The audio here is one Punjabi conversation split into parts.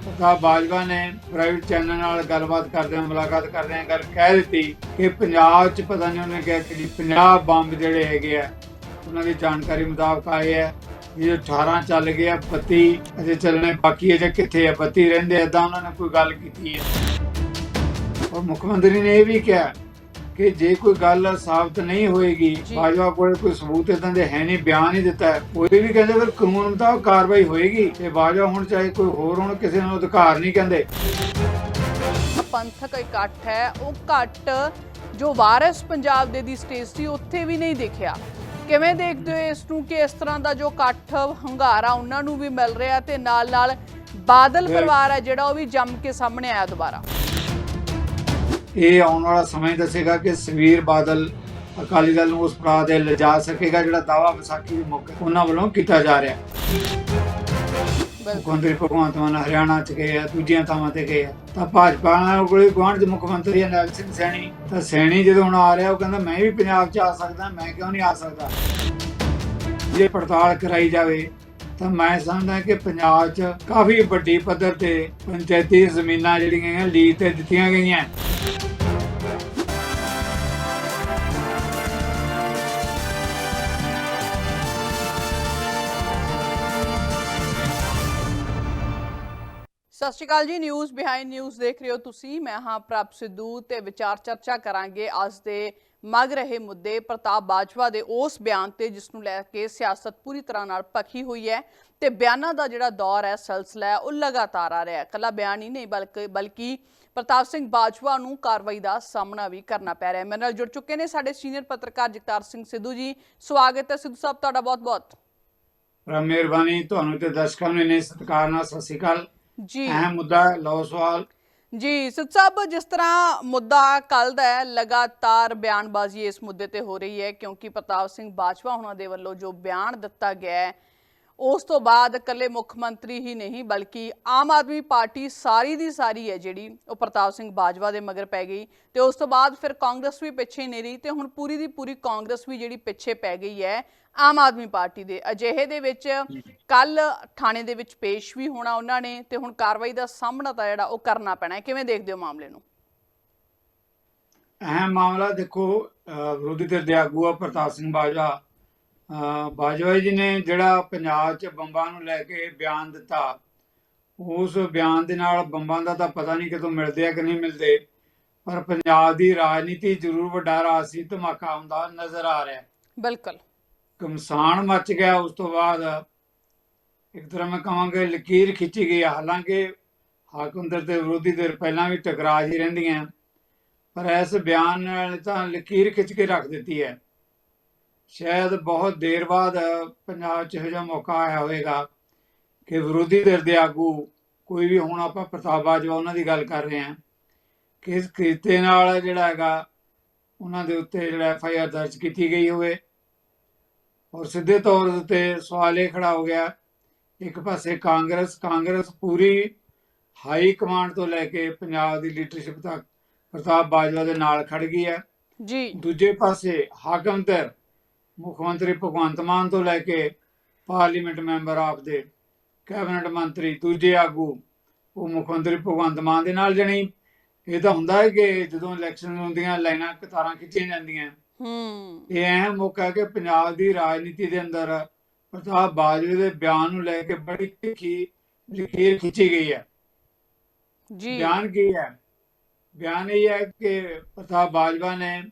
ਪ੍ਰਤਾਪ ਬਾਜਵਾ ਨੇ ਪ੍ਰਾਈਵੇਟ ਚੈਨਲ ਨਾਲ ਗੱਲਬਾਤ ਕਰਦਿਆਂ ਮੁਲਾਕਾਤ ਕਰਦਿਆਂ ਗੱਲ ਕਹਿ ਦਿੱਤੀ ਕਿ ਪੰਜਾਬ 'ਚ ਪਤਾ ਨਹੀਂ ਉਹਨੇ ਕਿਹਾ ਕਿ 50 ਬੰਬ ਜਿਹੜੇ ਹੈਗੇ ਆ, ਉਹਨਾਂ ਦੀ ਜਾਣਕਾਰੀ ਮੁਤਾਬਕ ਆਏ ਆ ਇਹ 18 ਚੱਲ ਗਏ ਆ 32 ਅਜੇ ਚੱਲਣੇ ਬਾਕੀ ਹੈ ਜਾਂ ਕਿੱਥੇ ਆ 32 ਰਹਿੰਦੇ ਏਦਾਂ ਉਹਨਾਂ ਨੇ ਕੋਈ ਗੱਲ ਕੀਤੀ ਹੈ ਔਰ ਮੁੱਖ ਮੰਤਰੀ ਨੇ ਇਹ ਵੀ ਕਿਹਾ ਕਿ ਜੇ ਕੋਈ ਗੱਲ ਸਾਬਤ ਨਹੀਂ ਹੋਏਗੀ। ਬਾਜਵਾ ਕੋਲ ਕੋਈ ਸਬੂਤ ਇਦਾਂ ਦੇ ਹੈ ਨਹੀਂ ਬਿਆਨ ਹੀ ਦਿੱਤਾ ਇਹ ਵੀ ਕਹਿੰਦੇ ਫਿਰ ਕਾਨੂੰਨ ਮੁਤਾਬਕ ਕਾਰਵਾਈ ਹੋਏਗੀ ਤੇ ਬਾਜਵਾ ਹੁਣ ਚਾਹੇ ਕੋਈ ਹੋਰ ਹੁਣ ਕਿਸੇ ਨੂੰ ਅਧਿਕਾਰ ਨਹੀਂ ਕਹਿੰਦੇ। ਪੰਥਕ ਇਕੱਠ ਹੈ। ਉਹ ਘੱਟ ਜੋ ਵਾਰਿਸ ਪੰਜਾਬ ਦੇ ਦੀ ਸਟੇਜ ਸੀ ਉੱਥੇ ਵੀ ਨਹੀਂ ਦੇਖਿਆ। ਕਿਵੇਂ ਦੇਖਦੇ ਹੋ ਇਸ ਨੂੰ? ਕਿ ਇਸ ਤਰ੍ਹਾਂ ਦਾ ਜੋ ਇਕੱਠ ਹੰਗਾਰਾ ਉਹਨਾਂ ਨੂੰ ਵੀ ਮਿਲ ਰਿਹਾ ਤੇ ਨਾਲ ਨਾਲ ਬਾਦਲ। ਪਰਿਵਾਰ ਹੈ ਜਿਹੜਾ ਉਹ ਵੀ ਜੰਮ ਕੇ ਸਾਹਮਣੇ ਆਇਆ ਦੁਬਾਰਾ। ਇਹ ਆਉਣ ਵਾਲਾ ਸਮਾਂ ਹੀ ਦੱਸੇਗਾ ਕਿ ਸਵੀਰ ਬਾਦਲ ਅਕਾਲੀ ਦਲ ਨੂੰ ਉਸ ਪੜਾਅ ਦੇ ਲਿਜਾ ਸਕੇਗਾ ਜਿਹੜਾ ਦਾਵਾ ਵਿਸਾਖੀ ਦੇ ਮੌਕੇ ਉਹਨਾਂ ਵੱਲੋਂ ਕੀਤਾ ਜਾ ਰਿਹਾ। ਮੁੱਖ ਬਿਲਕੁਲ ਮੰਤਰੀ ਭਗਵੰਤ ਮਾਨ ਹਰਿਆਣਾ ਚ ਗਏ ਆ ਦੂਜੀਆਂ ਥਾਵਾਂ ਤੇ ਗਏ ਆ। ਤਾਂ ਭਾਜਪਾ ਨਾਲ ਕੋਲੇ ਗੁਆਂਢ ਦੇ ਮੁੱਖ ਮੰਤਰੀ ਹੈ ਨੈਲ ਸਿੰਘ ਸੈਣੀ। ਤਾਂ ਸੈਣੀ ਜਦੋਂ ਹੁਣ ਆ ਰਿਹਾ ਉਹ ਕਹਿੰਦਾ ਮੈਂ ਵੀ ਪੰਜਾਬ ਚ ਆ ਸਕਦਾ ਮੈਂ ਕਿਉਂ ਨਹੀਂ ਆ ਸਕਦਾ? ਜੇ ਪੜਤਾਲ ਕਰਾਈ ਜਾਵੇ ਤਾਂ ਮੈਂ ਸਮਝਦਾ ਕਿ ਪੰਜਾਬ 'ਚ ਕਾਫੀ ਵੱਡੀ ਪੱਧਰ ਤੇ ਪੰਚਾਇਤੀ ਜ਼ਮੀਨਾਂ ਜਿਹੜੀਆਂ ਲੀਜ਼ ਤੇ ਦਿੱਤੀਆਂ ਗਈਆਂ। ਸਤਿ ਸ਼੍ਰੀ ਅਕਾਲ ਜੀ, ਨਿਊਜ਼ ਬਿਹਾਈਂਡ ਨਿਊਜ਼ ਦੇਖ ਰਹੇ ਹੋ ਤੁਸੀਂ। ਮੈਂ ਹਾਂ ਪ੍ਰਭ ਸਿੱਧੂ ਤੇ ਵਿਚਾਰ ਚਰਚਾ ਕਰਾਂਗੇ ਅੱਜ ਦੇ ਮਗ ਰਹੇ ਮੁੱਦੇ ਪ੍ਰਤਾਪ ਬਾਜਵਾ ਦੇ ਉਸ ਬਿਆਨ ਤੇ ਜਿਸ ਨੂੰ ਲੈ ਕੇ ਸਿਆਸਤ ਪੂਰੀ ਤਰ੍ਹਾਂ ਨਾਲ ਪੱਕੀ ਹੋਈ ਹੈ ਤੇ ਬਿਆਨਾਂ ਦਾ ਜਿਹੜਾ ਦੌਰ ਹੈ ਸਿਲਸਿਲਾ ਉਹ ਲਗਾਤਾਰ ਆ ਰਿਹਾ ਹੈ। ਕੱਲਾ ਬਿਆਨ ਹੀ ਨਹੀਂ ਬਲਕਿ ਬਲਕਿ ਪ੍ਰਤਾਪ ਸਿੰਘ ਬਾਜਵਾ ਨੂੰ ਕਾਰਵਾਈ ਦਾ ਸਾਹਮਣਾ ਵੀ ਕਰਨਾ ਪੈ ਰਿਹਾ ਹੈ। ਮੇਰੇ ਨਾਲ ਜੁੜ ਚੁੱਕੇ ਨੇ ਸਾਡੇ ਸੀਨੀਅਰ ਪੱਤਰਕਾਰ ਜਗਤਾਰ ਸਿੰਘ ਸਿੱਧੂ ਜੀ। ਸਵਾਗਤ ਹੈ ਸਿੱਧੂ ਸਾਹਿਬ ਤੁਹਾਡਾ ਬਹੁਤ-ਬਹੁਤ। ਮਿਹਰਬਾਨੀ। ਤੁਹਾਨੂੰ ਤੇ ਦਰਸ਼ਕਾਂ ਨੂੰ ਨੇ ਸਤਿਕਾਰ ਨਾਲ ਸਤਿ ਸ਼੍ਰੀ ਅਕਾਲ। ਜੀ। ਅਹਿਮ ਮੁੱਦਾ ਲਓ ਸਵਾਲ। ਜੀ ਸਿੱਧ ਸਾਹਿਬ ਜਿਸ ਤਰ੍ਹਾਂ ਮੁੱਦਾ ਕੱਲ ਦਾ ਹੈ, ਲਗਾਤਾਰ ਬਿਆਨਬਾਜ਼ੀ ਇਸ ਮੁੱਦੇ ਤੇ ਹੋ ਰਹੀ ਹੈ ਕਿਉਂਕਿ ਪ੍ਰਤਾਪ ਸਿੰਘ ਬਾਜਵਾ ਉਹਨਾਂ ਦੇ ਵੱਲੋਂ ਜੋ ਬਿਆਨ ਦਿੱਤਾ ਗਿਆ ਹੈ ਉਸ ਤੋਂ ਬਾਅਦ ਇਕੱਲੇ ਮੁੱਖ ਮੰਤਰੀ ਹੀ ਨਹੀਂ, ਬਲਕਿ ਆਮ ਆਦਮੀ ਪਾਰਟੀ ਸਾਰੀ ਦੀ ਸਾਰੀ ਹੈ ਜਿਹੜੀ, ਉਹ ਪ੍ਰਤਾਪ ਸਿੰਘ ਬਾਜਵਾ ਦੇ ਮਗਰ ਪੈ ਗਈ। ਤੇ ਉਸ ਤੋਂ ਬਾਅਦ ਫਿਰ ਕਾਂਗਰਸ ਵੀ ਪਿੱਛੇ ਨਹੀਂ ਰਹੀ, ਤੇ ਹੁਣ ਪੂਰੀ ਦੀ ਪੂਰੀ ਕਾਂਗਰਸ ਵੀ ਜਿਹੜੀ ਪਿੱਛੇ ਪੈ ਗਈ ਹੈ, ਆਮ ਆਦਮੀ ਪਾਰਟੀ ਦੇ। ਅਜਿਹੇ ਦੇ ਵਿੱਚ ਕੱਲ ਥਾਣੇ ਦੇ ਵਿੱਚ ਪੇਸ਼ ਵੀ ਹੋਣਾ ਉਹਨਾਂ ਨੇ, ਤੇ ਹੁਣ ਕਾਰਵਾਈ ਦਾ ਸਾਹਮਣਾ ਤਾਂ ਜਿਹੜਾ, ਉਹ ਕਰਨਾ ਪੈਣਾ ਹੈ। ਕਿਵੇਂ ਦੇਖਦੇ ਹੋ ਮਾਮਲੇ ਨੂੰ? ਅਹਿਮ ਮਾਮਲਾ ਦੇਖੋ ਵਿਰੋਧੀ ਧਿਰ ਦੇ ਆਗੂ ਪ੍ਰਤਾਪ ਸਿੰਘ ਬਾਜਵਾ। ਬਾਜਵਾ ਜੀ ਨੇ ਜਿਹੜਾ ਪੰਜਾਬ 'ਚ ਬੰਬਾਂ ਨੂੰ ਲੈ ਕੇ ਬਿਆਨ ਦਿੱਤਾ ਉਸ ਬਿਆਨ ਦੇ ਨਾਲ ਬੰਬਾਂ ਦਾ ਤਾਂ ਪਤਾ ਨਹੀਂ ਕਿਤੋਂ ਮਿਲਦੇ ਆ ਕਿ ਨਹੀਂ ਮਿਲਦੇ ਪਰ ਪੰਜਾਬ ਦੀ ਰਾਜਨੀਤੀ ਜ਼ਰੂਰ ਵੱਡਾ ਰਾਜਸੀ ਧਮਾਕਾ ਹੁੰਦਾ ਨਜ਼ਰ ਆ ਰਿਹਾ ਬਿਲਕੁਲ ਕਮਸਾਨ ਮੱਚ ਗਿਆ ਉਸ ਤੋਂ ਬਾਅਦ ਇੱਕ ਤਰ੍ਹਾਂ ਮੈਂ ਕਹਾਂਗਾ ਲਕੀਰ ਖਿੱਚੀ ਗਈ। ਹਾਲਾਂਕਿ ਹਾਕਮਦਰ ਤੇ ਵਿਰੋਧੀ ਧਿਰ ਪਹਿਲਾਂ ਵੀ ਟਕਰਾਅ ਹੀ ਰਹਿੰਦੀਆਂ ਪਰ ਇਸ ਬਿਆਨ ਨਾਲ ਤਾਂ ਲਕੀਰ ਖਿੱਚ ਕੇ ਰੱਖ ਦਿੱਤੀ ਹੈ ਸ਼ਾਇਦ ਬਹੁਤ ਦੇਰ ਬਾਅਦ ਪੰਜਾਬ 'ਚ ਇਹੋ ਜਿਹਾ ਮੌਕਾ ਆਇਆ ਹੋਵੇਗਾ ਕਿ ਵਿਰੋਧੀ ਧਿਰ ਦੇ ਆਗੂ ਕੋਈ ਵੀ ਹੁਣ ਆਪਾਂ ਪ੍ਰਤਾਪ ਬਾਜਵਾ ਉਹਨਾਂ ਦੀ ਗੱਲ ਕਰ ਰਹੇ ਹਾਂ ਕਿ ਇਸ ਕਿਰਤੇ ਨਾਲ ਜਿਹੜਾ ਹੈਗਾ ਉਹਨਾਂ ਦੇ ਉੱਤੇ ਜਿਹੜਾ ਐਫ ਆਈ ਆਰ ਦਰਜ ਕੀਤੀ ਗਈ ਹੋਵੇ। ਔਰ ਸਿੱਧੇ ਤੌਰ ਉੱਤੇ ਸਵਾਲ ਇਹ ਖੜਾ ਹੋ ਗਿਆ ਇੱਕ ਪਾਸੇ ਕਾਂਗਰਸ ਕਾਂਗਰਸ ਪੂਰੀ ਹਾਈ ਕਮਾਂਡ ਤੋਂ ਲੈ ਕੇ ਪੰਜਾਬ ਦੀ ਲੀਡਰਸ਼ਿਪ ਤੱਕ ਪ੍ਰਤਾਪ ਬਾਜਵਾ ਦੇ ਨਾਲ ਖੜ ਗਈ ਹੈ। ਜੀ। ਦੂਜੇ ਪਾਸੇ ਹਾਕਮ ਧਿਰ ਮੁੱਖ ਮੰਤਰੀ ਭਗਵੰਤ ਮਾਨ ਤੋਂ ਲੈ ਕੇ ਪਾਰਲੀਮੈਂਟ ਮੈਂਬਰ ਆਪ ਦੇ ਕੈਬਨਿਟ ਮੰਤਰੀ ਦੂਜੇ ਆਗੂ ਉਹ ਮੁੱਖ ਮੰਤਰੀ ਭਗਵੰਤ ਮਾਨ ਦੇ ਨਾਲ ਜਣੀ। ਇਹ ਤਾਂ ਹੁੰਦਾ ਹੈ ਕਿ ਜਦੋਂ ਇਲੈਕਸ਼ਨ ਹੁੰਦੀਆਂ ਲਾਈਨਾਂ ਕਤਾਰਾਂ ਖਿੱਚੀਆਂ ਜਾਂਦੀਆਂ। ਹੂੰ। ਇਹ ਅਹਿਮ ਮੌਕਾ ਹੈ ਕਿ ਪੰਜਾਬ ਦੀ ਰਾਜਨੀਤੀ ਦੇ ਅੰਦਰ ਪ੍ਰਤਾਪ ਬਾਜਵੇ ਦੇ ਬਿਆਨ ਨੂੰ ਲੈ ਕੇ ਬੜੀ ਤਿੱਖੀ ਲਕੀਰ ਖਿੱਚੀ ਗਈ ਹੈ। ਜੀ। ਬਿਆਨ ਕੀ ਹੈ? ਬਿਆਨ ਇਹ ਹੈ ਕਿ ਪ੍ਰਤਾਪ ਬਾਜਵਾ ਨੇ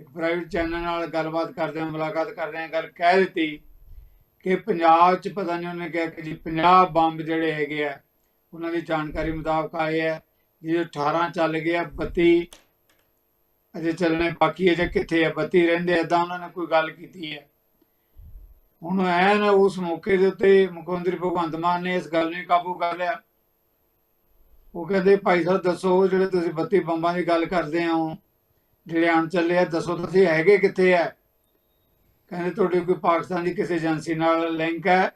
ਇੱਕ ਪ੍ਰਾਈਵੇਟ ਚੈਨਲ ਨਾਲ ਗੱਲਬਾਤ ਕਰਦਿਆਂ ਮੁਲਾਕਾਤ ਕਰਦਿਆਂ ਗੱਲ ਕਹਿ ਦਿੱਤੀ ਕਿ ਪੰਜਾਬ 'ਚ ਪਤਾ ਨਹੀਂ ਉਹਨੇ ਕਿਹਾ ਕਿ ਜੀ 50 ਬੰਬ ਜਿਹੜੇ ਹੈਗੇ ਆ, ਉਹਨਾਂ ਦੀ ਜਾਣਕਾਰੀ ਮੁਤਾਬਕ ਆਏ ਆ ਜਿਹੜੇ 18 ਚੱਲ ਗਏ ਆ 32 ਅਜੇ ਚੱਲਣੇ ਬਾਕੀ ਹੈ ਜਾਂ ਕਿੱਥੇ ਆ 32 ਰਹਿੰਦੇ ਏਦਾਂ ਉਹਨਾਂ ਨੇ ਕੋਈ ਗੱਲ ਕੀਤੀ ਹੈ ਹੁਣ ਐਨ ਉਸ ਮੌਕੇ ਦੇ ਉੱਤੇ ਮੁੱਖ ਮੰਤਰੀ ਭਗਵੰਤ ਮਾਨ ਨੇ ਇਸ ਗੱਲ ਨੂੰ ਹੀ ਕਾਬੂ ਕਰ ਲਿਆ। ਉਹ ਕਹਿੰਦੇ, ਭਾਈ ਸਾਹਿਬ, ਦੱਸੋ, ਜਿਹੜੇ ਤੁਸੀਂ 32 ਬੰਬਾਂ ਦੀ ਗੱਲ ਕਰਦੇ ਹੋ ਜਿਹੜੇ ਅਣ ਚੱਲੇ ਆ, ਦੱਸੋ ਤੁਸੀਂ ਹੈਗੇ ਕਿੱਥੇ ਆ? ਕਹਿੰਦੇ ਤੁਹਾਡੇ ਕੋਈ ਪਾਕਿਸਤਾਨ ਦੀ ਕਿਸੇ ਏਜੰਸੀ ਨਾਲ ਲਿੰਕ ਹੈ?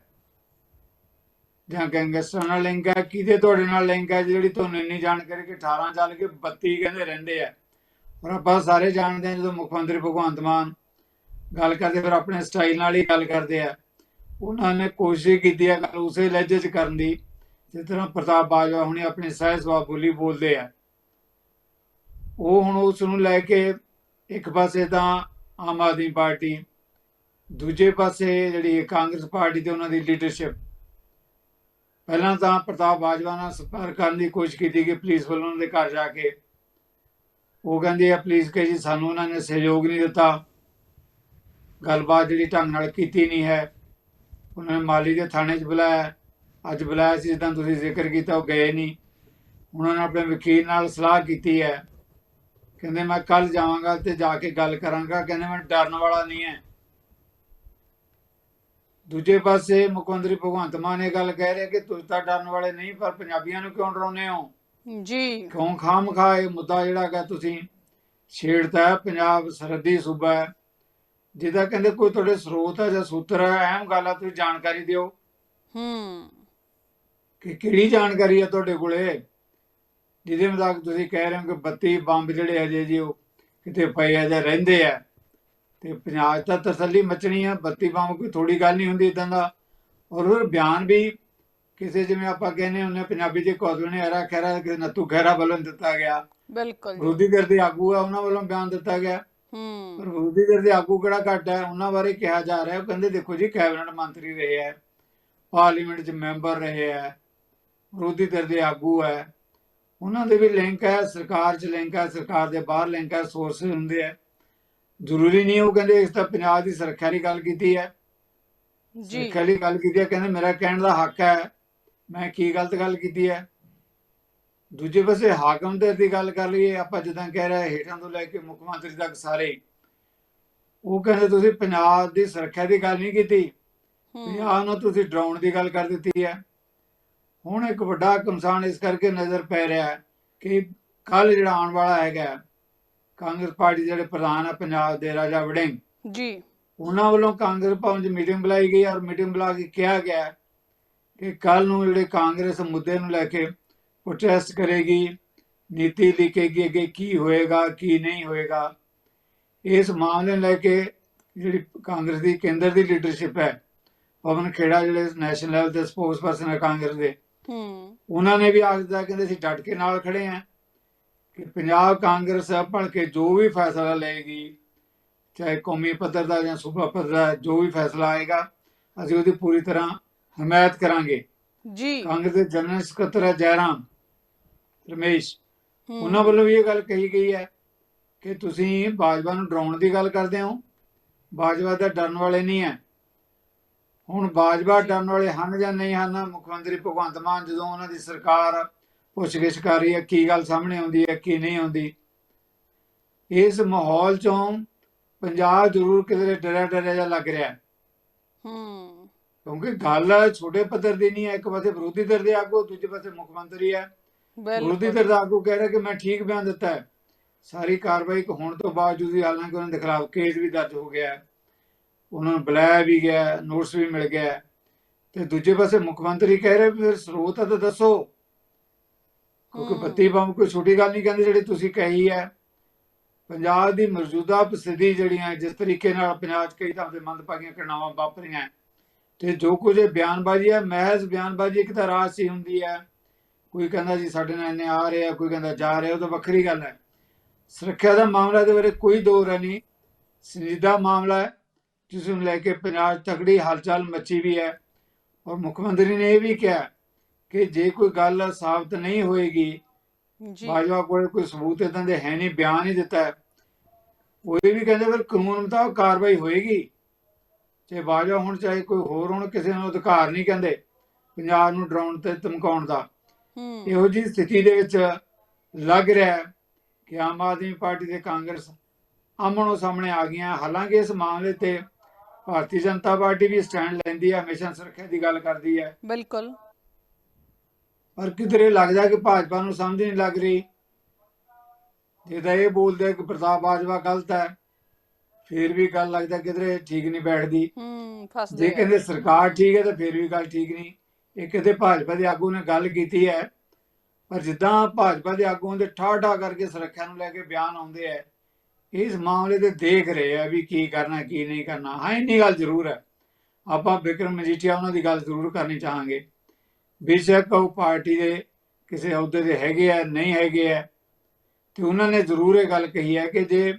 ਜਾਂ ਗੈਂਗਸਟਰ ਨਾਲ ਲਿੰਕ ਹੈ? ਕਿਹਦੇ ਤੁਹਾਡੇ ਨਾਲ ਲਿੰਕ ਹੈ ਜਿਹੜੀ ਤੁਹਾਨੂੰ ਇੰਨੀ ਜਾਣਕਾਰੀ ਕਿ 18 ਚੱਲ ਕੇ 32 ਕਹਿੰਦੇ ਰਹਿੰਦੇ ਆ? ਔਰ ਆਪਾਂ ਸਾਰੇ ਜਾਣਦੇ ਹਾਂ ਜਦੋਂ ਮੁੱਖ ਮੰਤਰੀ ਭਗਵੰਤ ਮਾਨ ਗੱਲ ਕਰਦੇ, ਫਿਰ ਆਪਣੇ ਸਟਾਈਲ ਨਾਲ ਹੀ ਗੱਲ ਕਰਦੇ ਆ। ਉਹਨਾਂ ਨੇ ਕੋਸ਼ਿਸ਼ ਕੀਤੀ ਹੈ ਗੱਲ ਉਸੇ ਲਹਿਜੇ 'ਚ ਕਰਨ ਦੀ, ਜਿਸ ਤਰ੍ਹਾਂ ਪ੍ਰਤਾਪ ਬਾਜਵਾ ਹੁਣੇ ਆਪਣੀ ਸਹਿਜ ਸੁਭਾਅ ਬੋਲੀ ਬੋਲਦੇ ਆ। ਉਹ ਹੁਣ ਉਸ ਨੂੰ ਲੈ ਕੇ ਇੱਕ ਪਾਸੇ ਤਾਂ ਆਮ ਆਦਮੀ ਪਾਰਟੀ, ਦੂਜੇ ਪਾਸੇ ਜਿਹੜੀ ਕਾਂਗਰਸ ਪਾਰਟੀ ਤੇ ਉਹਨਾਂ ਦੀ ਲੀਡਰਸ਼ਿਪ ਪਹਿਲਾਂ ਤਾਂ ਪ੍ਰਤਾਪ ਬਾਜਵਾ ਨਾਲ ਸੰਪਰਕ ਕਰਨ ਦੀ ਕੋਸ਼ਿਸ਼ ਕੀਤੀ ਕਿ ਪੁਲਿਸ ਵੱਲੋਂ ਉਹਨਾਂ ਦੇ ਘਰ ਜਾ ਕੇ। ਉਹ ਕਹਿੰਦੇ ਆ, ਪੁਲਿਸ ਕਹੇ ਜੀ, ਸਾਨੂੰ ਉਹਨਾਂ ਨੇ ਸਹਿਯੋਗ ਨਹੀਂ ਦਿੱਤਾ। ਗੱਲਬਾਤ ਜਿਹੜੀ ਢੰਗ ਨਾਲ ਕੀਤੀ ਨਹੀਂ ਹੈ। ਉਹਨਾਂ ਨੇ ਮਾਲੀ ਦੇ ਥਾਣੇ 'ਚ ਬੁਲਾਇਆ। ਅੱਜ ਬੁਲਾਇਆ ਸੀ, ਜਿੱਦਾਂ ਤੁਸੀਂ ਜ਼ਿਕਰ ਕੀਤਾ, ਉਹ ਗਏ ਨਹੀਂ। ਉਹਨਾਂ ਨੇ ਆਪਣੇ ਵਕੀਲ ਨਾਲ ਸਲਾਹ ਕੀਤੀ ਹੈ। ਕਹਿੰਦੇ ਮੈਂ ਕੱਲ ਜਾਵਾਂਗਾ ਤੇ ਜਾ ਕੇ ਗੱਲ ਕਰਾਂਗਾ ਕਹਿੰਦੇ ਮੈਂ ਡਰਨ ਵਾਲਾ ਨਹੀਂ ਹੈ। ਦੂਜੇ ਪਾਸੇ ਮੰਤਰੀ ਭਗਵੰਤ ਮਾਨ ਇਹ ਗੱਲ ਕਹਿ ਰਿਹਾ ਕਿ ਤੁਸੀਂ ਤਾਂ ਡਰਨ ਵਾਲੇ ਨਹੀਂ ਪਰ ਪੰਜਾਬੀਆਂ ਨੂੰ ਕਿਉਂ ਡਰਾਉਂਦੇ ਹੋ? ਜੀ। ਕਿਉਂ ਖਾਮ ਖਾ ਇਹ ਮੁੱਦਾ ਜਿਹੜਾ ਹੈਗਾ ਤੁਸੀਂ ਛੇੜਤਾ ਹੈ ਪੰਜਾਬ ਸਰਹੱਦੀ ਸੂਬਾ ਹੈ। ਜਿਹਦਾ ਕਹਿੰਦੇ ਕੋਈ ਤੁਹਾਡੇ ਸਰੋਤ ਹੈ ਜਾਂ ਸੂਤਰ ਹੈ ਅਹਿਮ ਗੱਲ ਆ ਤੁਸੀਂ ਜਾਣਕਾਰੀ ਦਿਓ। ਹੂੰ। ਕਿ ਕਿਹੜੀ ਜਾਣਕਾਰੀ ਹੈ ਤੁਹਾਡੇ ਕੋਲੇ? ਜਿਹਦੇ ਮੁਤਾਬਕ ਤੁਸੀਂ ਕਹਿ ਰਹੇ ਹੋ ਕਿ 32 ਬੰਬ ਜਿਹੜੇ ਅਜੇ ਜੀ ਉਹ ਕਿਤੇ ਪਏ ਆ ਜਾਂ ਰਹਿੰਦੇ ਆ। ਤੇ ਪੰਜਾਬ ਤਾਂ ਤਸੱਲੀ ਮਚਣੀ ਆ 32 ਬੰਬ ਕੋਈ ਥੋੜੀ ਗੱਲ ਨਹੀਂ ਹੁੰਦੀ ਇਦਾਂ ਦਾ। ਔਰ ਉਹ ਬਿਆਨ ਵੀ ਕਿਸੇ ਜਿਵੇਂ ਆਪਾਂ ਕਹਿੰਦੇ ਹੁੰਦੇ ਆ ਪੰਜਾਬੀ 'ਚ ਕੌਜ਼ਲ ਨੇ ਐਰਾ ਖੈਰਾ ਕਿ ਨੱਤੂ ਖੈਰਾ ਵੱਲੋਂ ਦਿੱਤਾ ਗਿਆ। ਬਿਲਕੁਲ ਵਿਰੋਧੀ ਧਿਰ ਦੇ ਆਗੂ ਆ ਉਹਨਾਂ ਵੱਲੋਂ ਬਿਆਨ ਦਿੱਤਾ ਗਿਆ। ਪਰ ਹੂੰ। ਵਿਰੋਧੀ ਧਿਰ ਦੇ ਆਗੂ ਕਿਹੜਾ ਘੱਟ ਹੈ ਉਹਨਾਂ ਬਾਰੇ ਕਿਹਾ ਜਾ ਰਿਹਾ ਉਹ ਕਹਿੰਦੇ ਦੇਖੋ ਜੀ ਕੈਬਨਿਟ ਮੰਤਰੀ ਰਹੇ ਹੈ ਪਾਰਲੀਮੈਂਟ 'ਚ ਮੈਂਬਰ ਰਹੇ ਹੈ ਵਿਰੋਧੀ ਧਿਰ ਦੇ ਆਗੂ ਹੈ ਉਹਨਾਂ ਦੇ ਵੀ ਲਿੰਕ ਹੈ ਸਰਕਾਰ 'ਚ ਲਿੰਕ ਹੈ ਸਰਕਾਰ ਦੇ ਬਾਹਰ ਲਿੰਕ ਹੈ ਸੋਰਸ ਹੁੰਦੇ ਹੈ। ਜ਼ਰੂਰੀ ਨਹੀਂ ਉਹ ਕਹਿੰਦੇ ਇਸ ਤਾਂ ਪੰਜਾਬ ਦੀ ਸੁਰੱਖਿਆ ਦੀ ਗੱਲ ਕੀਤੀ ਹੈ। ਜੀ। ਸੁਰੱਖਿਆ ਦੀ ਗੱਲ ਕੀਤੀ ਹੈ ਕਹਿੰਦੇ ਮੇਰਾ ਕਹਿਣ ਦਾ ਹੱਕ ਹੈ ਮੈਂ ਕੀ ਗਲਤ ਗੱਲ ਕੀਤੀ ਹੈ। ਦੂਜੇ ਪਾਸੇ ਹਾਕਮ ਦੇ ਦੀ ਗੱਲ ਕਰ ਲਈਏ ਆਪਾਂ ਜਿੱਦਾਂ ਕਹਿ ਰਹੇ ਹੇਠਾਂ ਤੋਂ ਲੈ ਕੇ ਮੁੱਖ ਮੰਤਰੀ ਤੱਕ ਸਾਰੇ। ਉਹ ਕਹਿੰਦੇ ਤੁਸੀਂ ਪੰਜਾਬ ਦੀ ਸੁਰੱਖਿਆ ਦੀ ਗੱਲ ਨਹੀਂ ਕੀਤੀ। ਪੰਜਾਬ ਨੂੰ ਤੁਸੀਂ ਡਰਾਉਣ ਦੀ ਗੱਲ ਕਰ ਦਿੱਤੀ ਹੈ। ਹੁਣ ਇੱਕ ਵੱਡਾ ਕਮਸਾਨ ਇਸ ਕਰਕੇ ਨਜ਼ਰ ਪੈ ਰਿਹਾ ਹੈ ਕਿ ਕੱਲ ਜਿਹੜਾ ਆਉਣ ਵਾਲਾ ਹੈਗਾ ਕਾਂਗਰਸ ਪਾਰਟੀ ਦੇ ਜਿਹੜੇ ਪ੍ਰਧਾਨ ਹੈ ਪੰਜਾਬ ਦੇ ਰਾਜਾ ਵੜਿੰਗ ਜੀ। ਉਹਨਾਂ ਵੱਲੋਂ ਕਾਂਗਰਸ ਭਵਨ 'ਚ ਮੀਟਿੰਗ ਬੁਲਾਈ ਗਈ ਔਰ ਮੀਟਿੰਗ ਬੁਲਾ ਕੇ ਕਿਹਾ ਗਿਆ ਕਿ ਕੱਲ ਨੂੰ ਜਿਹੜੇ ਕਾਂਗਰਸ ਮੁੱਦੇ ਨੂੰ ਲੈ ਕੇ ਪ੍ਰੋਟੈਸਟ ਕਰੇਗੀ ਨੀਤੀ ਲਿਖੇਗੀ ਅੱਗੇ ਕੀ ਹੋਏਗਾ ਕੀ ਨਹੀਂ ਹੋਏਗਾ। ਇਸ ਮਾਮਲੇ ਨੂੰ ਲੈ ਕੇ ਜਿਹੜੀ ਕਾਂਗਰਸ ਦੀ ਕੇਂਦਰ ਦੀ ਲੀਡਰਸ਼ਿਪ ਹੈ ਪਵਨ ਖੇੜਾ ਜਿਹੜੇ ਨੈਸ਼ਨਲ ਲੈਵਲ ਦੇ ਸਪੋਕਸਪਰਸਨ ਹੈ ਕਾਂਗਰਸ ਦੇ ਹੂੰ। ਉਹਨਾਂ ਨੇ ਵੀ ਆਖ ਦਿੱਤਾ ਕਹਿੰਦੇ ਅਸੀਂ ਡਟ ਕੇ ਨਾਲ ਖੜੇ ਆਂ ਕਿ ਪੰਜਾਬ ਕਾਂਗਰਸ ਭਲਕੇ ਜੋ ਵੀ ਫੈਸਲਾ ਲਏਗੀ ਚਾਹੇ ਕੌਮੀ ਪੱਧਰ ਦਾ ਜਾਂ ਸੂਬਾ ਪੱਧਰ ਦਾ ਜੋ ਵੀ ਫੈਸਲਾ ਆਏਗਾ ਅਸੀਂ ਉਹਦੀ ਪੂਰੀ ਤਰ੍ਹਾਂ ਹਮਾਇਤ ਕਰਾਂਗੇ। ਜੀ। ਕਾਂਗਰਸ ਦੇ ਜਨਰਲ ਸਕੱਤਰ ਹੈ ਜੈਰਾਮ ਰਮੇਸ਼। ਉਹਨਾਂ ਵੱਲੋਂ ਵੀ ਇਹ ਗੱਲ ਕਹੀ ਗਈ ਹੈ ਕਿ ਤੁਸੀਂ ਬਾਜਵਾ ਨੂੰ ਡਰਾਉਣ ਦੀ ਗੱਲ ਕਰਦੇ ਹੋ। ਬਾਜਵਾ ਦਾ ਡਰਨ ਵਾਲੇ ਨਹੀਂ ਹੈ। ਹੁਣ ਬਾਜਵਾ ਡਰਨ ਵਾਲੇ ਹਨ ਜਾਂ ਨਹੀਂ ਹਨ? ਮੁੱਖ ਮੰਤਰੀ ਭਗਵੰਤ ਮਾਨ ਜਦੋਂ ਉਹਨਾਂ ਦੀ ਸਰਕਾਰ ਪੁੱਛਗਿੱਛ ਕਰ ਰਹੀ ਹੈ ਕੀ ਗੱਲ ਸਾਹਮਣੇ ਆਉਂਦੀ ਹੈ ਕੀ ਨਹੀਂ ਆਉਂਦੀ? ਇਸ ਮਾਹੌਲ ਚੋਂ ਪੰਜਾਬ ਜ਼ਰੂਰ ਕਿਤੇ ਡਰਿਆ ਡਰਿਆ ਜਿਹਾ ਲੱਗ ਰਿਹਾ ਹੈ। ਕਿਉਂਕਿ ਗੱਲ ਛੋਟੇ ਪੱਧਰ ਦੀ ਨਹੀਂ ਹੈ ਇੱਕ ਪਾਸੇ ਵਿਰੋਧੀ ਧਿਰ ਦੇ ਆਗੂ ਦੂਜੇ ਪਾਸੇ ਮੁੱਖ ਮੰਤਰੀ ਹੈ ਵਿਰੋਧੀ ਧਿਰ ਦਾ ਆਗੂ ਕਹਿ ਰਿਹਾ ਕਿ ਮੈਂ ਠੀਕ ਬਿਆਨ ਦਿੱਤਾ ਹੈ। ਸਾਰੀ ਕਾਰਵਾਈ ਹੋਣ ਤੋਂ ਬਾਵਜੂਦ ਵੀ ਹਾਲਾਂਕਿ ਉਹਨਾਂ ਦੇ ਖਿਲਾਫ ਕੇਸ ਵੀ ਦਰਜ ਹੋ ਗਿਆ ਹੈ। ਉਹਨਾਂ ਨੂੰ ਬੁਲਾਇਆ ਵੀ ਗਿਆ ਨੋਟਿਸ ਵੀ ਮਿਲ ਗਿਆ। ਤੇ ਦੂਜੇ ਪਾਸੇ ਮੁੱਖ ਮੰਤਰੀ ਕਹਿ ਰਹੇ ਵੀ ਫਿਰ ਸਰੋਤ ਹੈ ਤਾਂ ਦੱਸੋ। ਕਿਉਂਕਿ। ਬੱਤੀ ਬੰਬ ਕੋਈ ਛੋਟੀ ਗੱਲ ਨਹੀਂ ਕਹਿੰਦੇ ਜਿਹੜੀ ਤੁਸੀਂ ਕਹੀ ਹੈ। ਪੰਜਾਬ ਦੀ ਮੌਜੂਦਾ ਸਥਿਤੀ ਜਿਹੜੀਆਂ ਜਿਸ ਤਰੀਕੇ ਨਾਲ ਪੰਜਾਬ 'ਚ ਕਈ ਤਰ੍ਹਾਂ ਦੇ ਮੰਦਭਾਗੀਆਂ ਘਟਨਾਵਾਂ ਵਾਪਰੀਆਂ। ਤੇ ਜੋ ਕੁਝ ਬਿਆਨਬਾਜ਼ੀ ਹੈ ਮਹਿਜ਼ ਬਿਆਨਬਾਜ਼ੀ ਇੱਕ ਤਾਂ ਰਾਜਸੀ ਹੁੰਦੀ ਹੈ। ਕੋਈ ਕਹਿੰਦਾ ਜੀ ਸਾਡੇ ਨਾਲ ਇੰਨੇ ਆ ਰਹੇ ਆ ਕੋਈ ਕਹਿੰਦਾ ਜਾ ਰਹੇ ਆ, ਉਹ ਤਾਂ ਵੱਖਰੀ ਗੱਲ ਹੈ। ਸੁਰੱਖਿਆ ਦਾ ਮਾਮਲਾ ਦੇ ਬਾਰੇ ਕੋਈ ਦੋ ਰਾਏ ਨਹੀਂ। ਸੰਜੀਦਾ ਮਾਮਲਾ ਹੈ। ਜਿਸ ਨੂੰ ਲੈ ਕੇ ਪੰਜਾਬ 'ਚ ਤਕੜੀ ਹਲਚਲ ਮੱਚੀ ਵੀ ਹੈ। ਔਰ ਮੁੱਖ ਮੰਤਰੀ ਨੇ ਇਹ ਵੀ ਕਿਹਾ ਕਿ ਜੇ ਕੋਈ ਗੱਲ ਸਾਬਤ ਨਹੀਂ ਹੋਏਗੀ ਜੀ। ਬਾਜਵਾ ਕੋਲ ਕੋਈ ਸਬੂਤ ਇਦਾਂ ਦੇ ਹੈ ਨਹੀਂ ਬਿਆਨ ਹੀ ਦਿੱਤਾ ਹੈ। ਉਹ ਇਹ ਵੀ ਕਹਿੰਦੇ ਫਿਰ ਕਾਨੂੰਨ ਮੁਤਾਬਕ ਕਾਰਵਾਈ ਹੋਏਗੀ। ਚਾਹੇ ਬਾਜਵਾ ਹੁਣ ਚਾਹੇ ਕੋਈ ਹੋਰ ਹੁਣ ਕਿਸੇ ਨੂੰ ਅਧਿਕਾਰ ਨਹੀਂ ਕਹਿੰਦੇ। ਪੰਜਾਬ ਨੂੰ ਡਰਾਉਣ ਤੇ ਧਮਕਾਉਣ ਦਾ। ਇਹੋ ਜੀ ਸਥਿਤੀ ਦੇ ਵਿੱਚ ਲੱਗ ਰਿਹਾ ਕਿ ਆਮ ਆਦਮੀ ਪਾਰਟੀ ਤੇ ਕਾਂਗਰਸ ਆਮਣੋ ਸਾਹਮਣੇ ਆ ਗਈਆਂ। ਹਾਲਾਂਕਿ ਇਸ ਮਾਮਲੇ ਤੇ ਭਾਰਤੀ ਜਨਤਾ ਪਾਰਟੀ ਵੀ ਸਟੈਂਡ ਲੈਂਦੀ ਹੈ ਹਮੇਸ਼ਾ ਸੁਰੱਖਿਆ ਦੀ ਗੱਲ ਕਰਦੀ ਹੈ ਬਿਲਕੁਲ। ਪਰ ਕਿਧਰੇ ਲੱਗਦਾ ਕਿ ਭਾਜਪਾ ਨੂੰ ਸਮਝ ਨਹੀਂ ਲੱਗ ਰਹੀ। ਜੇ ਤਾਂ ਇਹ ਬੋਲਦੇ ਕਿ ਪ੍ਰਤਾਪ ਬਾਜਵਾ ਗਲਤ ਹੈ ਫਿਰ ਵੀ ਗੱਲ ਲੱਗਦਾ ਕਿਧਰੇ ਠੀਕ ਨਹੀਂ ਬੈਠਦੀ। ਹੂੰ ਜੇ ਫਸਦੇ ਆ। ਕਹਿੰਦੇ ਸਰਕਾਰ ਠੀਕ ਹੈ ਤਾਂ ਫਿਰ ਵੀ ਗੱਲ ਠੀਕ ਨਹੀਂ। ਇਹ ਕਿਤੇ ਭਾਜਪਾ ਦੇ ਆਗੂ ਨੇ ਗੱਲ ਕੀਤੀ ਹੈ ਪਰ ਜਿੱਦਾਂ ਭਾਜਪਾ ਦੇ ਆਗੂਆਂ ਦੇ ਠਾਠਾ ਕਰਕੇ ਸੁਰੱਖਿਆ ਨੂੰ ਲੈ ਕੇ ਬਿਆਨ ਆਉਂਦੇ ਆ ਇਸ ਮਾਮਲੇ ਤੇ ਦੇਖ ਰਹੇ ਆ ਵੀ ਕੀ ਕਰਨਾ, ਕੀ ਨਹੀਂ ਕਰਨਾ। ਹਾਂ, ਇੰਨੀ ਗੱਲ ਜ਼ਰੂਰ ਹੈ। ਆਪਾਂ ਬਿਕਰਮ ਮਜੀਠੀਆ ਉਹਨਾਂ ਦੀ ਗੱਲ ਜ਼ਰੂਰ ਕਰਨੀ ਚਾਹਾਂਗੇ। ਬੇਸ਼ੱਕ ਉਹ ਪਾਰਟੀ ਦੇ ਕਿਸੇ ਅਹੁਦੇ ਦੇ ਹੈਗੇ ਆ, ਨਹੀਂ ਹੈਗੇ ਆ। ਤੇ ਉਹਨਾਂ ਨੇ ਜ਼ਰੂਰ ਇਹ ਗੱਲ ਕਹੀ ਹੈ ਕਿ ਜੇ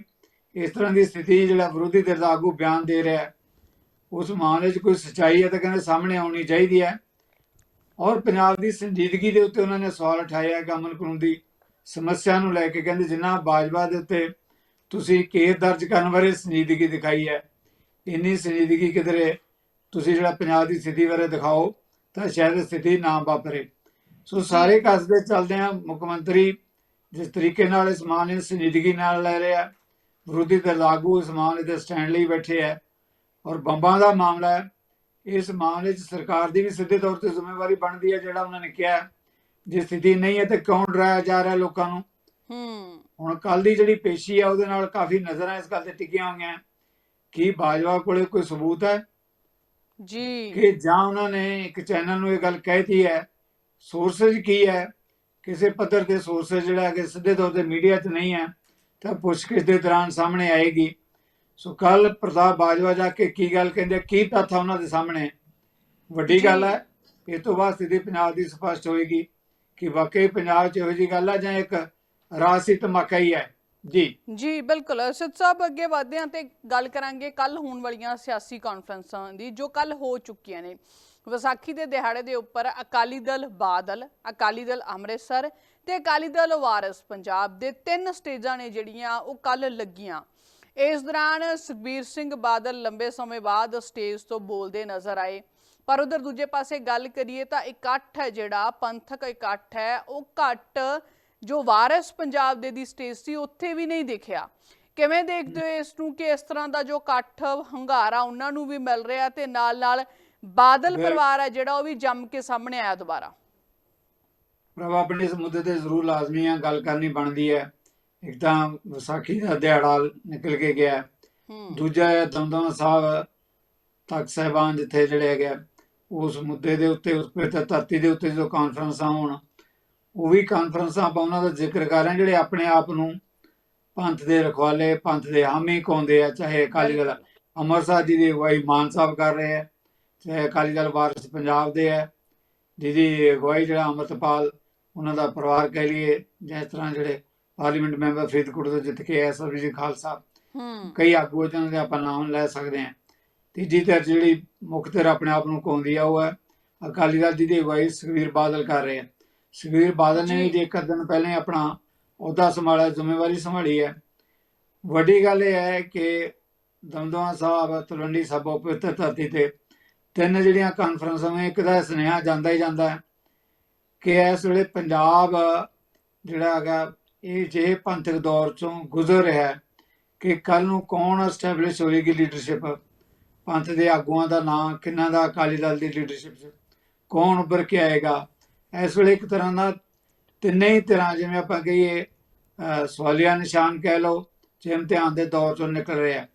ਇਸ ਤਰ੍ਹਾਂ ਦੀ ਸਥਿਤੀ ਜਿਹੜਾ ਵਿਰੋਧੀ ਧਿਰ ਦਾ ਆਗੂ ਬਿਆਨ ਦੇ ਰਿਹਾ ਉਸ ਮਾਮਲੇ 'ਚ ਕੋਈ ਸੱਚਾਈ ਹੈ ਤਾਂ ਕਹਿੰਦੇ ਸਾਹਮਣੇ ਆਉਣੀ ਚਾਹੀਦੀ ਹੈ। ਔਰ ਪੰਜਾਬ ਦੀ ਸੰਜੀਦਗੀ ਦੇ ਉੱਤੇ ਉਹਨਾਂ ਨੇ ਸਵਾਲ ਉਠਾਇਆ ਹੈ ਕਿ ਅਮਨ ਕਾਨੂੰਨ ਦੀ ਸਮੱਸਿਆ ਨੂੰ ਲੈ ਕੇ ਕਹਿੰਦੇ ਜਿੰਨਾ ਬਾਜਵਾ ਦੇ ਉੱਤੇ ਤੁਸੀਂ ਕੇਸ ਦਰਜ ਕਰਨ ਬਾਰੇ ਸੰਜੀਦਗੀ ਦਿਖਾਈ ਹੈ। ਇੰਨੀ ਸੰਜੀਦਗੀ ਕਿਧਰੇ ਤੁਸੀਂ ਜਿਹੜਾ ਪੰਜਾਬ ਦੀ ਸਥਿਤੀ ਬਾਰੇ ਦਿਖਾਓ ਤਾਂ ਸ਼ਾਇਦ ਸਥਿਤੀ ਨਾ ਵਾਪਰੇ। ਸੋ ਸਾਰੇ ਕਸਦੇ ਚੱਲਦੇ ਆ ਮੁੱਖ ਮੰਤਰੀ ਜਿਸ ਤਰੀਕੇ ਨਾਲ ਇਸ ਮਾਮਲੇ ਨੂੰ ਸੰਜੀਦਗੀ ਨਾਲ ਲੈ ਰਿਹਾ ਵਿਰੋਧੀ ਧਿਰ ਦਾ ਆਗੂ ਇਸ ਮਾਮਲੇ ਦੇ ਸਟੈਂਡ ਲਈ ਬੈਠੇ ਹੈ ਔਰ ਬੰਬਾਂ ਦਾ ਮਾਮਲਾ ਹੈ। ਇਸ ਮਾਮਲੇ 'ਚ ਸਰਕਾਰ ਦੀ ਵੀ ਸਿੱਧੇ ਤੌਰ ਤੇ ਜ਼ਿੰਮੇਵਾਰੀ ਬਣਦੀ ਹੈ ਜਿਹੜਾ ਉਹਨਾਂ ਨੇ ਕਿਹਾ ਜੇ ਸਥਿਤੀ ਨਹੀਂ ਹੈ ਤੇ ਕਿਉਂ ਡਰਾਇਆ ਜਾ ਰਿਹਾ ਲੋਕਾਂ ਨੂੰ? ਹੂੰ। ਹੁਣ ਕੱਲ ਦੀ ਜਿਹੜੀ ਪੇਸ਼ੀ ਆ ਉਹਦੇ ਨਾਲ ਕਾਫੀ ਨਜ਼ਰਾਂ ਇਸ ਗੱਲ ਤੇ ਟਿਕੀਆਂ ਹੋਈਆਂ ਕਿ ਬਾਜਵਾ ਕੋਲੇ ਕੋਈ ਸਬੂਤ ਹੈ? ਜੀ। ਕਿ ਜਾਂ ਉਹਨਾਂ ਨੇ ਇੱਕ ਚੈਨਲ ਨੂੰ ਇਹ ਗੱਲ ਕਹਿਤੀ ਹੈ ਸੋਰਸਸ ਕੀ ਹੈ? ਕਿਸੇ ਪੱਧਰ ਤੇ ਸੋਰਸਸ ਜਿਹੜਾ ਕਿ ਸਿੱਧੇ ਤੌਰ ਤੇ ਮੀਡੀਆ 'ਚ ਨਹੀਂ ਹੈ ਤਾਂ ਪੁੱਛਗਿੱਛ ਦੇ ਦੌਰਾਨ ਸਾਹਮਣੇ ਆਏਗੀ। ਸੋ ਕੱਲ ਪ੍ਰਤਾਪ ਬਾਜਵਾ ਜਾ ਕੇ ਕੀ ਗੱਲ ਕਹਿੰਦੇ ਕੀ ਤੱਥ ਉਹਨਾਂ ਦੇ ਸਾਹਮਣੇ? ਵੱਡੀ ਜੀ। ਗੱਲ ਹੈ ਇਸ ਤੋਂ ਬਾਅਦ ਸਥਿਤੀ ਪੰਜਾਬ ਦੀ ਸਪਸ਼ਟ ਹੋਏਗੀ ਕਿ ਵਾਕਈ ਪੰਜਾਬ 'ਚ ਇਹੋ ਜਿਹੀ ਗੱਲ ਆ ਜਾਂ ਇੱਕ ਰਾਸੀ ਧਮਾਕਾ ਹੈ ਜੀ। ਜੀ, ਬਿਲਕੁਲ। ਅਰਸ਼ਦ ਸਾਹਿਬ, ਅੱਗੇ ਵਧਦੇ ਹਾਂ ਤੇ ਗੱਲ ਕਰਾਂਗੇ ਕੱਲ ਹੋਣ ਵਾਲੀਆਂ ਸਿਆਸੀ ਕਾਨਫਰੰਸਾਂ ਦੀ, ਜੋ ਕੱਲ ਹੋ ਚੁੱਕੀਆਂ ਨੇ। ਵਿਸਾਖੀ ਦੇ ਦਿਹਾੜੇ ਦੇ ਉੱਪਰ ਅਕਾਲੀ ਦਲ ਬਾਦਲ, ਅਕਾਲੀ ਦਲ ਅੰਮ੍ਰਿਤਸਰ ਤੇ ਅਕਾਲੀ ਦਲ ਵਾਰਿਸ ਪੰਜਾਬ ਦੇ ਤਿੰਨ ਸਟੇਜਾਂ ਨੇ ਜਿਹੜੀਆਂ ਉਹ ਕੱਲ ਲੱਗੀਆਂ। ਇਸ ਦੌਰਾਨ ਸੁਖਬੀਰ ਸਿੰਘ ਬਾਦਲ ਲੰਬੇ ਸਮੇਂ ਬਾਅਦ ਸਟੇਜ ਤੋਂ ਬੋਲਦੇ ਨਜ਼ਰ ਆਏ। ਪਰ ਉਧਰ ਦੂਜੇ ਪਾਸੇ ਗੱਲ ਕਰੀਏ ਤਾਂ ਇਕੱਠ ਹੈ ਜਿਹੜਾ, ਪੰਥਕ ਇਕੱਠ ਹੈ, ਉਹ ਘੱਟ ਜੋ ਵਾਰਿਸ ਪੰਜਾਬ ਦੇ ਦੀ ਸਟੇਜ ਸੀ ਉੱਥੇ ਵੀ ਨਹੀਂ ਦਿਖਿਆ। ਕਿਵੇਂ ਦੇਖਦੇ ਹੋ ਇਸ ਨੂੰ ਕਿ ਇਸ ਤਰ੍ਹਾਂ ਦਾ ਜੋ ਇਕੱਠ ਹੰਗਾਰਾ ਉਹਨਾਂ ਨੂੰ ਵੀ ਮਿਲ ਰਿਹਾ ਤੇ ਨਾਲ ਨਾਲ ਬਾਦਲ ਪਰਿਵਾਰ ਹੈ ਜਿਹੜਾ ਉਹ ਵੀ ਜੰਮ ਕੇ ਸਾਹਮਣੇ ਆਇਆ ਦੁਬਾਰਾ? ਪ੍ਰਭ ਆਪਣੇ ਇਸ ਮੁੱਦੇ ਤੇ ਜ਼ਰੂਰ ਲਾਜ਼ਮੀ ਆ ਗੱਲ ਕਰਨੀ ਬਣਦੀ ਹੈ। ਇੱਕ ਤਾਂ ਵਿਸਾਖੀ ਦਾ ਦਿਹਾੜਾ ਨਿਕਲ ਕੇ ਗਿਆ। ਦੂਜਾ ਹੈ ਦਮਦਮਾ ਸਾਹਿਬ ਤਖਤ ਸਾਹਿਬਾਨ ਜਿੱਥੇ ਜਿਹੜੇ ਹੈਗੇ ਆ, ਉਸ ਮੁੱਦੇ ਦੇ ਉੱਤੇ ਉਸ ਪਵਿੱਤਰ ਧਰਤੀ ਦੇ ਉੱਤੇ ਜੋ ਕਾਨਫਰੰਸਾਂ ਹੋਣ ਉਹ ਵੀ ਕਾਨਫਰੰਸਾਂ ਆਪਾਂ ਉਹਨਾਂ ਦਾ ਜ਼ਿਕਰ ਕਰ ਰਹੇ ਜਿਹੜੇ ਆਪਣੇ ਆਪ ਨੂੰ ਪੰਥ ਦੇ ਰਖਵਾਲੇ ਪੰਥ ਦੇ ਹਾਮੀ ਕਹਾਉਂਦੇ ਆ ਚਾਹੇ ਅਕਾਲੀ ਦਲ ਅੰਮ੍ਰਿਤਸਰ ਜੀ ਦੀ ਅਗਵਾਈ ਮਾਨ ਸਾਹਿਬ ਕਰ ਰਹੇ ਆ ਚਾਹੇ ਅਕਾਲੀ ਦਲ ਵਾਰਿਸ ਪੰਜਾਬ ਦੇ ਹੈ ਜਿਹਦੀ ਅਗਵਾਈ ਜਿਹੜਾ ਅੰਮ੍ਰਿਤਪਾਲ ਉਹਨਾਂ ਦਾ ਪਰਿਵਾਰ ਕਹਿ ਲਈਏ ਜਿਸ ਤਰ੍ਹਾਂ ਜਿਹੜੇ ਪਾਰਲੀਮੈਂਟ ਮੈਂਬਰ ਫਰੀਦਕੋਟ ਤੋਂ ਜਿੱਤ ਕੇ ਆਏ ਸਰਬਜੀਤ ਜੀ ਖਾਲਸਾ। ਹੂੰ। ਕਈ ਆਗੂ ਜਿਹਨਾਂ ਦੇ ਆਪਾਂ ਨਾਮ ਲੈ ਸਕਦੇ ਹਾਂ ਤੀਜੀ ਧਿਰ ਜਿਹੜੀ ਮੁੱਖ ਧਿਰ ਆਪਣੇ ਆਪ ਨੂੰ ਕਹਾਉਂਦੀ ਆ ਉਹ ਹੈ ਅਕਾਲੀ ਦਲ ਦੀ ਅਗਵਾਈ ਸੁਖਬੀਰ ਬਾਦਲ ਕਰ ਰਹੇ ਆ। ਸੁਖਬੀਰ ਬਾਦਲ ਨੇ ਜੀ। ਇੱਕ ਦਿਨ ਪਹਿਲਾਂ ਆਪਣਾ ਅਹੁਦਾ ਸੰਭਾਲਿਆ ਜ਼ਿੰਮੇਵਾਰੀ ਸੰਭਾਲੀ ਹੈ। ਵੱਡੀ ਗੱਲ ਇਹ ਹੈ ਕਿ ਦਮਦਮਾ ਸਾਹਿਬ ਤਲਵੰਡੀ ਸਾਬੋ ਪਵਿੱਤਰ ਧਰਤੀ ਤੇ ਤਿੰਨ ਜਿਹੜੀਆਂ ਕਾਨਫਰੰਸਾਂ ਨੇ ਇੱਕ ਦਾ ਸੁਨੇਹਾ ਜਾਂਦਾ ਹੀ ਜਾਂਦਾ ਹੈ ਕਿ ਇਸ ਵੇਲੇ ਪੰਜਾਬ ਜਿਹੜਾ ਹੈਗਾ ਇਹ ਜੇ ਪੰਥਕ ਦੌਰ ਚੋਂ ਗੁਜ਼ਰ ਰਿਹਾ ਹੈ ਕਿ ਕੱਲ ਨੂੰ ਕੌਣ ਐਸਟੈਬਲਿਸ਼ ਹੋਏਗੀ ਲੀਡਰਸ਼ਿਪ ਪੰਥ ਦੇ ਆਗੂਆਂ ਦਾ ਨਾਂ ਕਿੰਨਾ ਦਾ ਅਕਾਲੀ ਦਲ ਦੀ ਲੀਡਰਸ਼ਿਪ 'ਚ ਕੌਣ ਉੱਭਰ ਕੇ ਆਏਗਾ? ਇਸ ਵੇਲੇ ਇੱਕ ਤਰ੍ਹਾਂ ਦਾ ਤਿੰਨੇ ਹੀ ਤਰ੍ਹਾਂ, ਜਿਵੇਂ ਆਪਾਂ ਕਹੀਏ ਸਵਾਲੀਆ ਨਿਸ਼ਾਨ ਕਹਿ ਲਓ ਜੇ ਇਮਤਿਹਾਨ ਦੇ ਦੌਰ ਚੋਂ ਨਿਕਲ ਰਿਹਾ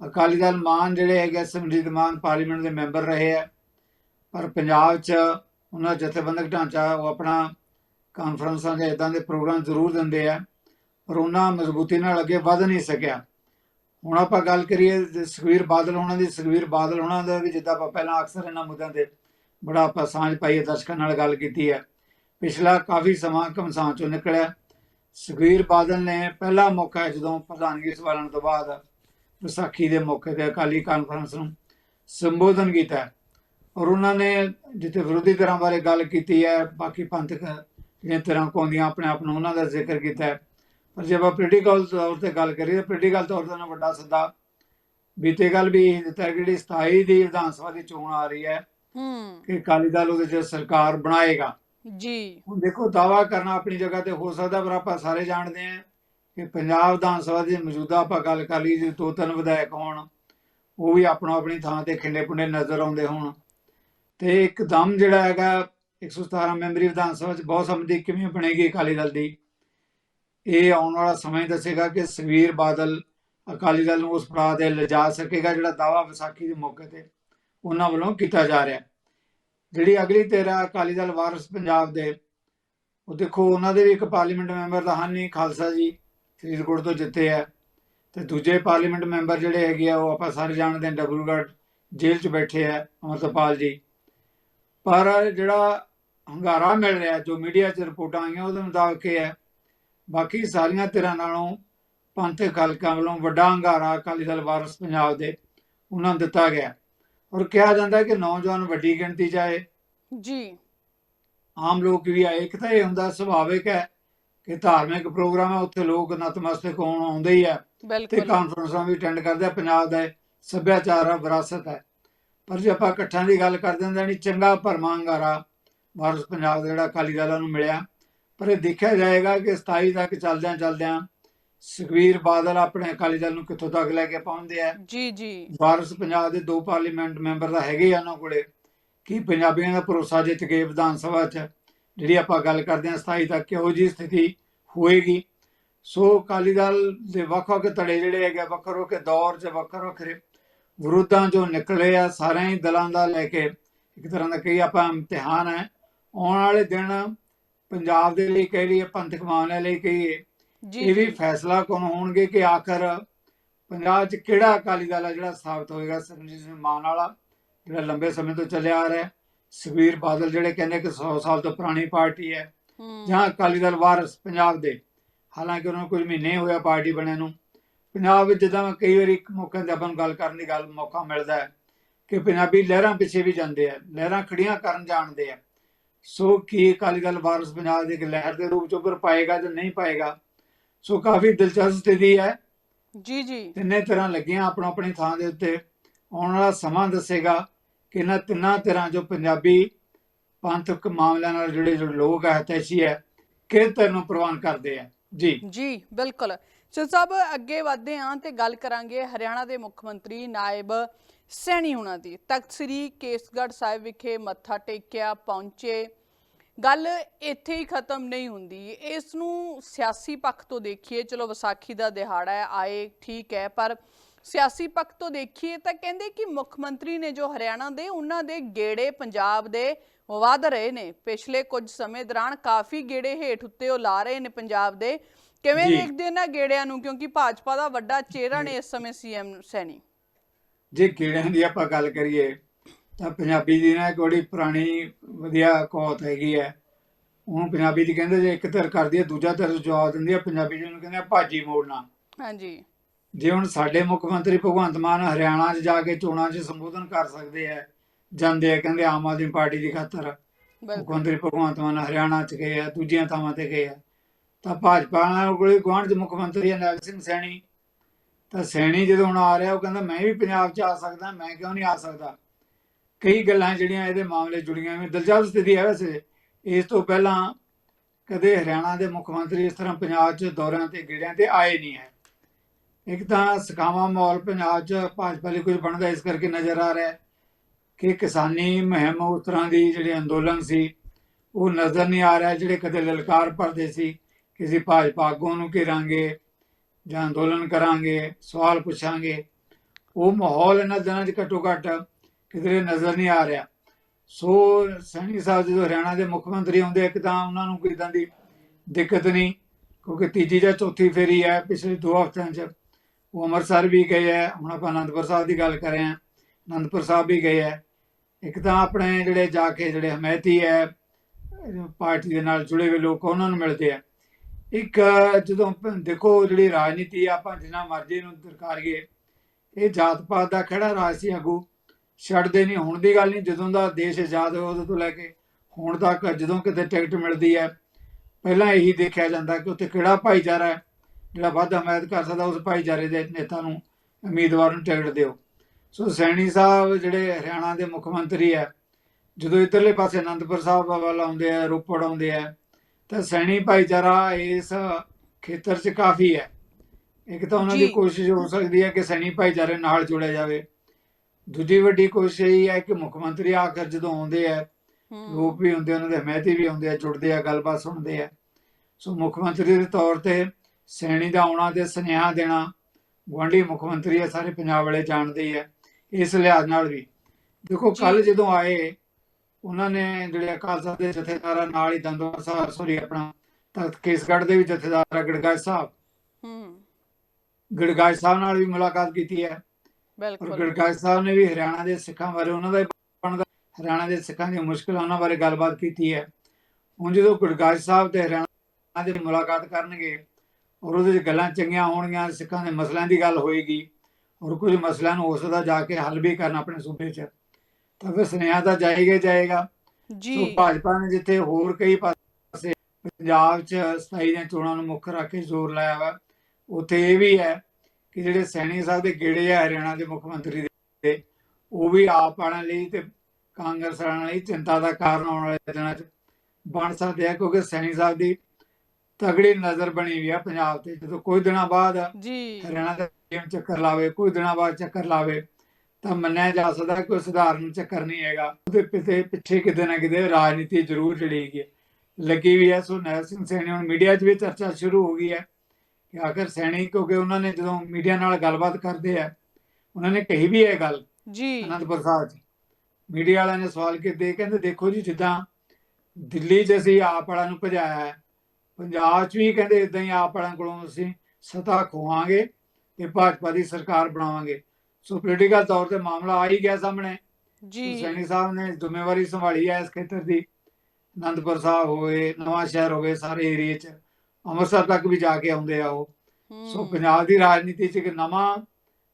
ਅਕਾਲੀ ਦਲ ਮਾਨ ਜਿਹੜੇ ਹੈਗੇ ਸਿਮਰਜੀਤ ਮਾਨ ਪਾਰਲੀਮੈਂਟ ਦੇ ਮੈਂਬਰ ਰਹੇ ਆ, ਪਰ ਪੰਜਾਬ 'ਚ ਉਹਨਾਂ ਦਾ ਜਥੇਬੰਦਕ ਢਾਂਚਾ, ਉਹ ਆਪਣਾ ਕਾਨਫਰੰਸਾਂ ਦੇ ਇਦਾਂ ਦੇ ਪ੍ਰੋਗਰਾਮ ਜ਼ਰੂਰ ਦਿੰਦੇ ਆ, ਪਰ ਉਹਨਾਂ ਮਜ਼ਬੂਤੀ ਨਾਲ ਅੱਗੇ ਵਧ ਨਹੀਂ ਸਕਿਆ। ਹੁਣ ਆਪਾਂ ਗੱਲ ਕਰੀਏ, ਜੇ ਸੁਖਬੀਰ ਬਾਦਲ ਹੋਣਾ ਦੀ ਸੁਖਬੀਰ ਬਾਦਲ ਹੋਣਾ ਦਾ ਵੀ ਜਿੱਦਾਂ ਆਪਾਂ ਪਹਿਲਾਂ ਅਕਸਰ ਇਹਨਾਂ ਮੁੱਦਿਆਂ ਤੇ ਬੜਾ ਆਪਾਂ ਸਾਂਝ ਪਾਈਏ ਦਰਸ਼ਕਾਂ ਨਾਲ ਗੱਲ ਕੀਤੀ ਹੈ। ਪਿਛਲਾ ਕਾਫੀ ਸਮਾਂ ਘਮਸਾਨ ਚੋਂ ਨਿਕਲਿਆ। ਸੁਖਬੀਰ ਬਾਦਲ ਨੇ ਪਹਿਲਾ ਮੌਕਾ ਜਦੋਂ ਪ੍ਰਧਾਨਗੀ ਸੰਭਾਲਣ ਤੋਂ ਬਾਅਦ ਵਿਸਾਖੀ ਦੇ ਮੌਕੇ ਤੇ ਅਕਾਲੀ ਕਾਨਫਰੰਸ ਨੂੰ ਸੰਬੋਧਨ ਕੀਤਾ ਔਰ ਉਹਨਾਂ ਨੇ ਜਿੱਥੇ ਵਿਰੋਧੀ ਧਿਰਾਂ ਬਾਰੇ ਗੱਲ ਕੀਤੀ ਹੈ, ਬਾਕੀ ਪੰਥਕ ਜਿਹੜੀਆਂ ਧਿਰਾਂ ਕਹਾਉਂਦੀਆਂ ਆਪਣੇ ਆਪ ਨੂੰ ਉਹਨਾਂ ਦਾ ਜ਼ਿਕਰ ਕੀਤਾ ਹੈ। ਪਰ ਜੇ ਆਪਾਂ ਪੋਲੀਟੀਕਲ ਤੌਰ ਤੇ ਗੱਲ ਕਰੀਏ ਤਾਂ ਪੋਲੀਟੀਕਲ ਤੌਰ ਤੇ ਉਹਨਾਂ ਵੱਡਾ ਸੱਦਾ ਬੀਤੇ ਗੱਲ ਵੀ ਇਹ ਦਿੱਤਾ ਕਿ ਜਿਹੜੀ 27 ਦੀ ਵਿਧਾਨ ਸਭਾ ਦੀ ਚੋਣ ਆ ਰਹੀ ਹੈ ਹੂੰ। ਕਿ ਅਕਾਲੀ ਦਲ ਉਹਦੇ 'ਚ ਸਰਕਾਰ ਬਣਾਏਗਾ। ਜੀ। ਹੁਣ ਦੇਖੋ ਦਾਵਾ ਕਰਨਾ ਆਪਣੀ ਜਗ੍ਹਾ ਤੇ ਹੋ ਸਕਦਾ ਪਰ ਆਪਾਂ ਸਾਰੇ ਜਾਣਦੇ ਹਾਂ ਕਿ ਪੰਜਾਬ ਵਿਧਾਨ ਸਭਾ ਦੀ ਮੌਜੂਦਾ ਆਪਾਂ ਗੱਲ ਕਰ ਲਈ ਜੇ ਦੋ ਤਿੰਨ ਵਿਧਾਇਕ ਹੋਣ ਉਹ ਵੀ ਆਪਣਾ ਆਪਣੀ ਥਾਂ ਤੇ ਖਿੰਡੇ ਪੁੰਡੇ ਨਜ਼ਰ ਆਉਂਦੇ ਹੋਣ। ਤੇ ਇੱਕਦਮ ਜਿਹੜਾ ਹੈਗਾ 117 ਮੈਂਬਰੀ ਵਿਧਾਨ ਸਭਾ 'ਚ ਬਹੁਤ ਸਮਝੀ ਕਿਵੇਂ ਬਣੇਗੀ ਅਕਾਲੀ ਦਲ ਦੀ। ਇਹ ਆਉਣ ਵਾਲਾ ਸਮਾਂ ਦੱਸੇਗਾ ਕਿ ਸੁਖਬੀਰ ਬਾਦਲ ਅਕਾਲੀ ਦਲ ਨੂੰ ਉਸ ਪੜਾਅ ਤੇ ਲਿਜਾ ਸਕੇਗਾ ਜਿਹੜਾ ਦਾਵਾ ਵਿਸਾਖੀ ਦੇ ਮੌਕੇ ਤੇ। ਉਹਨਾਂ ਵੱਲੋਂ ਕੀਤਾ ਜਾ ਰਿਹਾ ਜਿਹੜੀ ਅਗਲੀ ਤੇਰਾ ਅਕਾਲੀ ਦਲ ਵਾਰਸ ਪੰਜਾਬ ਦੇ, ਉਹ ਦੇਖੋ, ਉਹਨਾਂ ਦੇ ਵੀ ਇੱਕ ਪਾਰਲੀਮੈਂਟ ਮੈਂਬਰ ਦਾ ਹਨ ਖਾਲਸਾ ਜੀ ਫਰੀਦਕੋਟ ਤੋਂ ਜਿੱਤੇ ਆ। ਤੇ ਦੂਜੇ ਪਾਰਲੀਮੈਂਟ ਮੈਂਬਰ ਜਿਹੜੇ ਹੈਗੇ ਆ, ਉਹ ਆਪਾਂ ਸਾਰੇ ਜਾਣਦੇ ਹਾਂ, ਡਬਲੂਗੜ੍ਹ ਜੇਲ੍ਹ 'ਚ ਬੈਠੇ ਆ, ਅਮਰਤਪਾਲ ਜੀ। ਪਰ ਜਿਹੜਾ ਹੰਗਾਰਾ ਮਿਲ ਰਿਹਾ, ਜੋ ਮੀਡੀਆ 'ਚ ਰਿਪੋਰਟਾਂ ਆਈਆਂ, ਉਹਦੇ ਮੁਤਾਬਕ ਇਹ ਹੈ, ਬਾਕੀ ਸਾਰੀਆਂ ਧਿਰਾਂ ਨਾਲੋਂ ਪੰਥਕ ਹਲਕਾਂ ਵੱਲੋਂ ਵੱਡਾ ਹੰਗਾਰਾ ਅਕਾਲੀ ਦਲ ਵਾਰਸ ਪੰਜਾਬ ਦੇ, ਉਹਨਾਂ ਨੂੰ ਦਿੱਤਾ ਗਿਆ। ਔਰ ਕਿਹਾ ਜਾਂਦਾ ਹੈ ਕਿ ਨੌਜਵਾਨ ਵੱਡੀ ਗਿਣਤੀ 'ਚ ਆਏ। ਜੀ। ਆਮ ਲੋਕ ਵੀ ਆਏ। ਇੱਕ ਤਾਂ ਇਹ ਹੁੰਦਾ ਸੁਭਾਵਿਕ ਹੈ ਕਿ ਧਾਰਮਿਕ ਪ੍ਰੋਗਰਾਮ ਹੈ ਉੱਥੇ ਲੋਕ ਨਤਮਸਤਕ ਹੋਣ ਆਉਂਦੇ ਹੀ ਆ ਤੇ ਕਾਨਫਰੰਸਾਂ ਵੀ ਅਟੈਂਡ ਕਰਦੇ ਆ। ਪੰਜਾਬ ਦਾ ਸੱਭਿਆਚਾਰ ਆ ਵਿਰਾਸਤ ਹੈ। ਪਰ ਜੇ ਆਪਾਂ ਇਕੱਠਾਂ ਦੀ ਗੱਲ ਕਰਦੇ ਹਾਂ ਤਾਂ ਨਹੀਂ ਚੰਗਾ ਭਰਮਾ ਹੰਗਾਰਾ ਵਾਰਸ ਪੰਜਾਬ ਦਾ ਜਿਹੜਾ ਅਕਾਲੀ ਦਲਾਂ ਨੂੰ ਮਿਲਿਆ। ਪਰ ਇਹ ਦੇਖਿਆ ਜਾਏਗਾ ਕਿ 27 ਤੱਕ ਚੱਲਦਿਆਂ ਚੱਲਦਿਆਂ ਸੁਖਵੀਰ ਬਾਦਲ ਆਪਣੇ ਅਕਾਲੀ ਦਲ ਨੂੰ ਕਿੱਥੋਂ ਤੱਕ ਲੈ ਕੇ ਪਹੁੰਚਦੇ ਆ? ਜੀ ਜੀ। ਵਾਰਸ ਪੰਜਾਬ ਦੇ ਦੋ ਪਾਰਲੀਮੈਂਟ ਮੈਂਬਰ ਦਾ ਹੈਗੇ ਆ ਉਹਨਾਂ ਕੋਲੇ। ਕੀ ਪੰਜਾਬੀਆਂ ਦਾ ਭਰੋਸਾ ਜਿੱਤ ਕੇ ਵਿਧਾਨ ਸਭਾ 'ਚ? ਜਿਹੜੀ ਆਪਾਂ ਗੱਲ ਕਰਦੇ ਹਾਂ 27 ਤੱਕ ਕਿਹੋ ਜੀ ਸਥਿਤੀ ਹੋਏਗੀ? ਸੋ ਅਕਾਲੀ ਦਲ ਦੇ ਵੱਖ ਵੱਖ ਧੜੇ ਜਿਹੜੇ ਹੈਗੇ ਵੱਖਰੇ ਵੱਖਰੇ ਦੌਰ 'ਚ ਵੱਖਰੇ ਵੱਖਰੇ ਵਿਰੋਧਾਂ ਜੋ ਨਿਕਲੇ ਆ ਸਾਰਿਆਂ ਹੀ ਦਲਾਂ ਦਾ ਲੈ ਕੇ ਇੱਕ ਤਰ੍ਹਾਂ ਦਾ ਕਈ ਆਪਾਂ ਇਮਤਿਹਾਨ ਹੈ। ਆਉਣ ਵਾਲੇ ਦਿਨ ਪੰਜਾਬ ਦੇ ਲਈ ਕਹਿ ਲਈਏ ਪੰਥਕ ਮਾਮਲਿਆਂ ਲਈ ਕਹੀਏ ਇਹ ਵੀ। ਫੈਸਲਾ ਕੌਣ ਹੋਣਗੇ ਕਿ ਆਖਰ ਪੰਜਾਬ 'ਚ ਕਿਹੜਾ ਅਕਾਲੀ ਦਲ ਹੈ ਜਿਹੜਾ ਸਾਬਤ ਹੋਏਗਾ? ਸਰਜੀਤ ਸਿੰਘ ਮਾਨ ਵਾਲਾ ਜਿਹੜਾ ਲੰਬੇ ਸਮੇਂ ਤੋਂ ਚੱਲਿਆ ਆ ਰਿਹਾ। ਹੈ ਸੁਖਬੀਰ ਬਾਦਲ ਜਿਹੜੇ ਕਹਿੰਦੇ ਕਿ 100 ਸਾਲ ਤੋਂ ਪੁਰਾਣੀ ਪਾਰਟੀ ਹੈ। ਜਾਂ ਅਕਾਲੀ ਦਲ ਵਾਰਸ ਪੰਜਾਬ ਦੇ। ਹਾਲਾਂਕਿ ਉਹਨਾਂ ਨੂੰ ਕੁਝ ਮਹੀਨੇ ਹੋਇਆ ਪਾਰਟੀ ਬਣੇ ਨੂੰ। ਪੰਜਾਬ ਵਿੱਚ ਜਦੋਂ ਮੈਂ ਕਈ ਵਾਰੀ ਇੱਕ ਮੌਕੇ ਤੇ ਆਪਾਂ ਨੂੰ ਗੱਲ ਕਰਨ ਦੀ ਗੱਲ ਮੌਕਾ ਮਿਲਦਾ ਹੈ ਕਿ ਪੰਜਾਬੀ ਲਹਿਰਾਂ ਪਿੱਛੇ ਵੀ ਜਾਂਦੇ ਆ ਲਹਿਰਾਂ ਖੜੀਆਂ ਕਰਨ ਜਾਣਦੇ ਆ। ਸੋ ਕੀ ਅਕਾਲੀ ਦਲ ਵਾਰਸ ਪੰਜਾਬ ਦੀ ਇੱਕ ਲਹਿਰ ਦੇ ਰੂਪ ਚ ਉੱਭਰ ਪਾਏਗਾ ਜਾਂ ਨਹੀਂ ਪਾਏਗਾ? ਸੋ ਕਾਫੀ ਦਿਲਚਸਪ ਸਥਿਤੀ ਹੈ। ਜੀ ਜੀ। ਤਿੰਨੇ ਤਰ੍ਹਾਂ ਲੱਗੀਆਂ ਆਪਣਾ ਆਪਣੀ ਥਾਂ ਦੇ ਉੱਤੇ। ਆਉਣ ਵਾਲਾ ਸਮਾਂ ਦੱਸੇਗਾ ਕਿ ਇਹਨਾਂ ਤਿੰਨਾਂ ਤਰ੍ਹਾਂ ਜੋ ਪੰਜਾਬੀ ਪੰਥਕ ਮਾਮਲਿਆਂ ਨਾਲ ਜੁੜੇ ਜੋ ਲੋਕ ਹੈ ਤੈਸੀ ਹੈ ਤਰ੍ਹਾਂ ਨੂੰ ਪ੍ਰਵਾਨ ਕਰਦੇ ਆ? ਜੀ। ਜੀ ਬਿਲਕੁਲ। ਸੋ ਸਭ ਅੱਗੇ ਵਧਦੇ ਹਾਂ ਤੇ ਗੱਲ ਕਰਾਂਗੇ ਹਰਿਆਣਾ ਦੇ ਮੁੱਖ ਮੰਤਰੀ ਨਾਇਬ ਸੈਣੀ ਹੁਣਾਂ ਦੀ। ਤਖਤ ਸ੍ਰੀ ਕੇਸਗੜ੍ਹ ਸਾਹਿਬ ਵਿਖੇ ਮੱਥਾ ਟੇਕਿਆ ਪਹੁੰਚੇ। ਗੱਲ ਇੱਥੇ ਹੀ ਖਤਮ ਨਹੀਂ ਹੁੰਦੀ। ਇਸ ਨੂੰ ਸਿਆਸੀ ਪੱਖ ਤੋਂ ਦੇਖੀਏ ਚਲੋ ਵਿਸਾਖੀ ਦਾ ਦਿਹਾੜਾ ਹੈ ਆਏ ਠੀਕ ਹੈ ਪਰ ਸਿਆਸੀ ਪੱਖ ਤੋਂ ਦੇਖੀਏ ਤਾਂ ਕਹਿੰਦੇ ਕਿ ਮੁੱਖ ਮੰਤਰੀ ਨੇ ਜੋ ਹਰਿਆਣਾ ਦੇ ਉਹਨਾਂ ਦੇ ਗੇੜੇ ਪੰਜਾਬ ਦੇ ਵਧ ਰਹੇ ਨੇ। ਪਿਛਲੇ ਕੁਝ ਸਮੇਂ ਦੌਰਾਨ ਕਾਫੀ ਗੇੜੇ ਹੇਠ ਉੱਤੇ ਉਹ ਲਾ ਰਹੇ ਨੇ ਪੰਜਾਬ ਦੇ। ਕਿਵੇਂ। ਦੇਖਦੇ ਇਹਨਾਂ ਗੇੜਿਆਂ ਨੂੰ? ਕਿਉਂਕਿ ਭਾਜਪਾ ਦਾ ਵੱਡਾ ਚਿਹਰਾ ਨੇ ਇਸ ਸਮੇਂ ਸੀਐਮ ਸੈਣੀ। ਜੇ ਕੀੜਿਆਂ ਦੀ ਆਪਾਂ ਗੱਲ ਕਰੀਏ ਤਾਂ ਪੰਜਾਬੀ ਦੀ ਨਾ ਇੱਕ ਬੜੀ ਪੁਰਾਣੀ ਵਧੀਆ ਕਹਾਵਤ ਹੈਗੀ ਹੈ। ਉਹਨੂੰ ਪੰਜਾਬੀ ਦੀ ਕਹਿੰਦੇ ਜੇ ਇੱਕ ਧਿਰ ਕਰਦੀ ਹੈ ਦੂਜਾ ਧਿਰ ਜਵਾਬ ਦਿੰਦੀ ਹੈ ਪੰਜਾਬੀ ਜਿਹਨੂੰ ਕਹਿੰਦੇ ਆ ਭਾਜੀ ਮੋੜਨਾ ਹਾਂਜੀ। ਜੇ ਹੁਣ ਸਾਡੇ ਮੁੱਖ ਮੰਤਰੀ ਭਗਵੰਤ ਮਾਨ ਹਰਿਆਣਾ 'ਚ ਜਾ ਕੇ ਚੋਣਾਂ 'ਚ ਸੰਬੋਧਨ ਕਰ ਸਕਦੇ ਆ ਜਾਂਦੇ ਆ ਕਹਿੰਦੇ ਆਮ ਆਦਮੀ ਪਾਰਟੀ ਦੀ ਖਾਤਰ ਮੁੱਖ ਮੰਤਰੀ ਭਗਵੰਤ ਮਾਨ ਹਰਿਆਣਾ 'ਚ ਗਏ ਆ ਦੂਜੀਆਂ ਥਾਵਾਂ ਤੇ ਗਏ ਆ ਤਾਂ ਭਾਜਪਾ ਨਾਲ ਕੋਲੇ ਗੁਆਂਢ 'ਚ ਮੁੱਖ ਮੰਤਰੀ ਨਰਿੰਦਰ ਸਿੰਘ ਸੈਣੀ। ਤਾਂ ਸੈਣੀ ਜਦੋਂ ਹੁਣ ਆ ਰਿਹਾ ਉਹ ਕਹਿੰਦਾ ਮੈਂ ਵੀ ਪੰਜਾਬ 'ਚ ਆ ਸਕਦਾ ਮੈਂ ਕਿਉਂ ਨਹੀਂ ਆ ਸਕਦਾ? ਕਈ ਗੱਲਾਂ ਜਿਹੜੀਆਂ ਇਹਦੇ ਮਾਮਲੇ ਜੁੜੀਆਂ ਹੋਈਆਂ। ਦਿਲਚਸਪ ਸਥਿਤੀ ਹੈ ਵੈਸੇ। ਇਸ ਤੋਂ ਪਹਿਲਾਂ ਕਦੇ ਹਰਿਆਣਾ ਦੇ ਮੁੱਖ ਮੰਤਰੀ ਇਸ ਤਰ੍ਹਾਂ ਪੰਜਾਬ 'ਚ ਦੌਰਿਆਂ ਤੇ ਗੇੜਿਆਂ ਤੇ ਆਏ ਨਹੀਂ ਹੈ। ਇੱਕ ਤਾਂ ਸਕਾਵਾ ਮਾਹੌਲ ਪੰਜਾਬ 'ਚ ਭਾਜਪਾ ਲਈ ਕੁਝ ਬਣਦਾ ਇਸ ਕਰਕੇ ਨਜ਼ਰ ਆ ਰਿਹਾ ਹੈ ਕਿ ਕਿਸਾਨੀ ਮੁਹਿੰਮ ਉਸ ਤਰ੍ਹਾਂ ਦੀ ਜਿਹੜੇ ਅੰਦੋਲਨ ਸੀ, ਉਹ ਨਜ਼ਰ ਨਹੀਂ ਆ ਰਿਹਾ ਜਿਹੜੇ ਕਦੇ ਲਲਕਾਰ ਭਰਦੇ ਸੀ, ਕਿਸੇ ਭਾਜਪਾ ਆਗੂ ਨੂੰ ਘੇਰਾਂਗੇ ਜਾਂ ਅੰਦੋਲਨ ਕਰਾਂਗੇ, ਸਵਾਲ ਪੁੱਛਾਂਗੇ। ਉਹ ਮਾਹੌਲ ਇਹਨਾਂ ਦਿਨਾਂ 'ਚ ਘੱਟੋ ਘੱਟ ਕਿਧਰੇ ਨਜ਼ਰ ਨਹੀਂ ਆ ਰਿਹਾ। ਸੋ ਸੈਣੀ ਸਾਹਿਬ ਜਦੋਂ ਹਰਿਆਣਾ ਦੇ ਮੁੱਖ ਮੰਤਰੀ ਹੁੰਦੇ ਇੱਕ ਤਾਂ ਉਹਨਾਂ ਨੂੰ ਕੋਈ ਇਦਾਂ ਦੀ ਦਿੱਕਤ ਨਹੀਂ, ਕਿਉਂਕਿ ਤੀਜੀ ਜਾਂ ਚੌਥੀ ਫੇਰੀ ਹੈ, ਪਿਛਲੇ ਦੋ ਹਫ਼ਤਿਆਂ 'ਚ ਉਹ ਅੰਮ੍ਰਿਤਸਰ ਵੀ ਗਏ ਹੈ, ਹੁਣ ਆਪਾਂ ਅਨੰਦਪੁਰ ਸਾਹਿਬ ਦੀ ਗੱਲ ਕਰ ਰਹੇ ਹਾਂ, ਅਨੰਦਪੁਰ ਸਾਹਿਬ ਵੀ ਗਏ ਹੈ। ਇੱਕ ਤਾਂ ਆਪਣੇ ਜਿਹੜੇ ਜਾ ਕੇ ਜਿਹੜੇ ਹਮਾਇਤੀ ਹੈ, ਪਾਰਟੀ ਦੇ ਨਾਲ ਜੁੜੇ ਹੋਏ ਲੋਕ, ਉਹਨਾਂ ਨੂੰ ਮਿਲਦੇ ਆ। ਇੱਕ ਜਦੋਂ ਦੇਖੋ ਜਿਹੜੀ ਰਾਜਨੀਤੀ ਆ, ਆਪਾਂ ਜਿੰਨਾ ਮਰਜ਼ੀ ਨੂੰ ਦਰਕਾਰੀਏ, ਇਹ ਜਾਤ ਪਾਤ ਦਾ ਖੜਾ ਰਾਜਸੀ ਆਗੂ ਛੱਡਦੇ ਨਹੀਂ ਹੁਣ ਦੀ ਗੱਲ ਨਹੀਂ ਜਦੋਂ ਦਾ ਦੇਸ਼ ਆਜ਼ਾਦ ਹੋਇਆ ਉਦੋਂ ਤੋਂ ਲੈ ਕੇ ਹੁਣ ਤੱਕ ਜਦੋਂ ਕਿਤੇ ਟਿਕਟ ਮਿਲਦੀ ਹੈ ਪਹਿਲਾਂ ਇਹੀ ਦੇਖਿਆ ਜਾਂਦਾ ਕਿ ਉੱਥੇ ਕਿਹੜਾ ਭਾਈਚਾਰਾ ਹੈ ਜਿਹੜਾ ਵੱਧ ਹਮਾਇਤ ਕਰ ਸਕਦਾ ਉਸ ਭਾਈਚਾਰੇ ਦੇ ਨੇਤਾ ਨੂੰ ਉਮੀਦਵਾਰ ਨੂੰ ਟਿਕਟ ਦਿਓ। ਸੋ ਸੈਣੀ ਸਾਹਿਬ ਜਿਹੜੇ ਹਰਿਆਣਾ ਦੇ ਮੁੱਖ ਮੰਤਰੀ ਹੈ ਜਦੋਂ ਇਧਰਲੇ ਪਾਸੇ ਅਨੰਦਪੁਰ ਸਾਹਿਬ ਵੱਲ ਆਉਂਦੇ ਆ ਰੋਪੜ ਆਉਂਦੇ ਆ ਤਾਂ ਸੈਣੀ ਭਾਈਚਾਰਾ ਇਸ ਖੇਤਰ 'ਚ ਕਾਫੀ ਹੈ। ਇੱਕ ਤਾਂ ਉਹਨਾਂ ਦੀ। ਕੋਸ਼ਿਸ਼ ਹੋ ਸਕਦੀ ਹੈ ਕਿ ਸੈਣੀ ਭਾਈਚਾਰੇ ਨਾਲ ਜੁੜਿਆ ਜਾਵੇ। ਦੂਜੀ ਵੱਡੀ ਕੋਸ਼ਿਸ਼ ਇਹ ਹੈ ਕਿ ਮੁੱਖ ਮੰਤਰੀ ਆਖਰ ਜਦੋਂ ਆਉਂਦੇ ਆ ਲੋਕ ਵੀ ਹੁੰਦੇ ਉਹਨਾਂ ਦੇ ਹਮਾਇਤੀ ਵੀ ਹੁੰਦੇ ਆ ਜੁੜਦੇ ਆ ਗੱਲਬਾਤ ਸੁਣਦੇ ਆ। ਸੋ ਮੁੱਖ ਮੰਤਰੀ ਦੇ ਤੌਰ ਤੇ ਸੈਣੀ ਦਾ ਆਉਣਾ ਤੇ ਸੁਨੇਹਾ ਦੇਣਾ ਗੁਆਂਢੀ ਮੁੱਖ ਮੰਤਰੀ ਆ ਸਾਰੇ ਪੰਜਾਬ ਵਾਲੇ ਜਾਣਦੇ ਆ ਇਸ ਲਿਹਾਜ਼ ਨਾਲ ਵੀ। ਦੇਖੋ ਕੱਲ। ਜਦੋਂ ਆਏ ਉਹਨਾਂ ਨੇ ਜਿਹੜੇ ਅਕਾਲ ਤਖਤ ਦੇ ਜਥੇਦਾਰਾਂ ਨਾਲ ਹੀ ਦੰਦੋਰ ਸਾਹਿਬ ਸੋਰੀ ਆਪਣਾ ਤਖਤ ਕੇਸਗੜ੍ਹ ਦੇ ਵੀ ਜਥੇਦਾਰ ਗੜਗਾਜ ਸਾਹਿਬ। ਹੂੰ। ਗੜਗਾਜ ਸਾਹਿਬ ਨਾਲ ਵੀ ਮੁਲਾਕਾਤ ਕੀਤੀ ਹੈ ਬਿਲਕੁਲ। ਗੜਗਾਜ ਸਾਹਿਬ ਨੇ ਵੀ ਹਰਿਆਣਾ ਦੇ ਸਿੱਖਾਂ ਬਾਰੇ ਉਹਨਾਂ ਦਾ ਬਣਦਾ ਹਰਿਆਣਾ ਦੇ ਸਿੱਖਾਂ ਦੀਆਂ ਮੁਸ਼ਕਲਾਂ ਉਹਨਾਂ ਬਾਰੇ ਗੱਲਬਾਤ ਕੀਤੀ ਹੈ। ਹੁਣ ਜਦੋਂ ਗੁਰਗਾਜ ਸਾਹਿਬ ਤੇ ਹਰਿਆਣਾ ਦੇ ਮੁਲਾਕਾਤ ਕਰਨਗੇ ਔਰ ਉਹਦੇ 'ਚ ਗੱਲਾਂ ਚੰਗੀਆਂ ਹੋਣਗੀਆਂ ਸਿੱਖਾਂ ਦੇ ਮਸਲਿਆਂ ਦੀ ਗੱਲ ਹੋਏਗੀ ਔਰ ਕੁਝ ਮਸਲਿਆਂ ਨੂੰ ਹੋ ਸਕਦਾ ਜਾ ਕੇ ਹੱਲ ਵੀ ਕਰਨਾ ਆਪਣੇ ਸੂਬੇ 'ਚ ਤਾਂ ਫਿਰ ਸੁਨੇਹਾ ਤਾਂ ਜਾਏਗਾ। ਜਾਏਗਾ ਸੋ ਜੀ ਭਾਜਪਾ ਨੇ ਜਿੱਥੇ ਹੋਰ ਕਈ ਪਾਸੇ ਪੰਜਾਬ 'ਚ ਸਥਾਈ ਦੀਆਂ ਚੋਣਾਂ ਨੂੰ ਮੁੱਖ ਰੱਖ ਕੇ ਜ਼ੋਰ ਲਾਇਆ ਵਾ ਉੱਥੇ ਇਹ ਵੀ ਹੈ ਕਿ ਜਿਹੜੇ ਸੈਣੀ ਸਾਹਿਬ ਦੇ ਗੇੜੇ ਆ ਹਰਿਆਣਾ ਦੇ ਮੁੱਖ ਮੰਤਰੀ ਦੇ ਉਹ ਵੀ ਆਪ ਆਉਣ ਲਈ ਤੇ ਕਾਂਗਰਸ ਵਾਲਿਆਂ ਲਈ ਚਿੰਤਾ ਦਾ ਕਾਰਨ ਆਉਣ ਵਾਲੇ ਦਿਨਾਂ 'ਚ ਬਣ ਸਕਦੇ ਆ ਕਿਉਂਕਿ ਸੈਣੀ ਸਾਹਿਬ ਦੀ ਤਗੜੀ ਨਜ਼ਰ ਬਣੀ ਹੋਈ ਆ ਪੰਜਾਬ ਤੇ। ਜਦੋਂ ਕੁਝ ਦਿਨਾਂ ਬਾਅਦ ਜੀ। ਹਰਿਆਣਾ ਦਾ ਟੀਮ ਚੱਕਰ ਲਾਵੇ ਕੁਝ ਦਿਨਾਂ ਬਾਅਦ ਚੱਕਰ ਲਾਵੇ ਤਾਂ ਮੰਨਿਆ ਜਾ ਸਕਦਾ ਕਿ ਕੋਈ ਸਧਾਰਨ ਚੱਕਰ ਨਹੀਂ ਹੈਗਾ। ਉਹਦੇ ਪਿੱਛੇ ਪਿੱਛੇ ਕਿਤੇ ਨਾ ਕਿਤੇ ਰਾਜਨੀਤੀ ਜ਼ਰੂਰ ਜੜੀ ਗਈ ਲੱਗੀ ਵੀ ਹੈ ਸੋ ਨੈਲ ਸਿੰਘ ਸੈਣੀ ਹੁਣ ਮੀਡੀਆ 'ਚ ਵੀ ਚਰਚਾ ਸ਼ੁਰੂ ਹੋ ਗਈ ਹੈ। ਕਿ ਆਖਰ ਸੈਣੀ ਕਿਉਂਕਿ ਉਹਨਾਂ ਨੇ ਜਦੋਂ ਮੀਡੀਆ ਨਾਲ ਗੱਲਬਾਤ ਕਰਦੇ ਆ ਉਹਨਾਂ ਨੇ ਕਹੀ ਵੀ ਇਹ ਗੱਲ ਜੀ। ਅਨੰਦਪੁਰ ਸਾਹਿਬ ਮੀਡੀਆ ਵਾਲਿਆਂ ਨੇ ਸਵਾਲ ਕੀਤੇ ਕਹਿੰਦੇ ਦੇਖੋ ਜੀ ਜਿੱਦਾਂ ਦਿੱਲੀ 'ਚ ਅਸੀਂ ਆਪ ਵਾਲਿਆਂ ਨੂੰ ਭਜਾਇਆ ਪੰਜਾਬ 'ਚ ਵੀ ਕਹਿੰਦੇ ਇਦਾਂ ਹੀ ਆਪ ਵਾਲਿਆਂ ਕੋਲੋਂ ਅਸੀਂ ਸਤਾ ਖੋਵਾਂਗੇ ਤੇ ਭਾਜਪਾ ਦੀ ਸਰਕਾਰ ਬਣਾਵਾਂਗੇ। ਸੋ ਪੋਲੀਟੀਕਲ ਤੌਰ ਤੇ ਮਾਮਲਾ ਆ ਹੀ ਗਿਆ ਸਾਹਮਣੇ। ਜੀ। ਸੈਣੀ ਸਾਹਿਬ ਨੇ ਜ਼ਿੰਮੇਵਾਰੀ ਸੰਭਾਲੀ ਹੈ ਇਸ ਖੇਤਰ ਦੀ। ਅਨੰਦਪੁਰ ਸਾਹਿਬ ਹੋਏ ਨਵਾਂ ਸ਼ਹਿਰ ਹੋਵੇ ਸਾਰੇ ਏਰੀਏ 'ਚ। ਅੰਮ੍ਰਿਤਸਰ ਤੱਕ ਵੀ ਜਾ ਕੇ ਆਉਂਦੇ ਆ ਉਹ। ਸੋ ਪੰਜਾਬ ਦੀ ਰਾਜਨੀਤੀ 'ਚ ਇੱਕ ਨਵਾਂ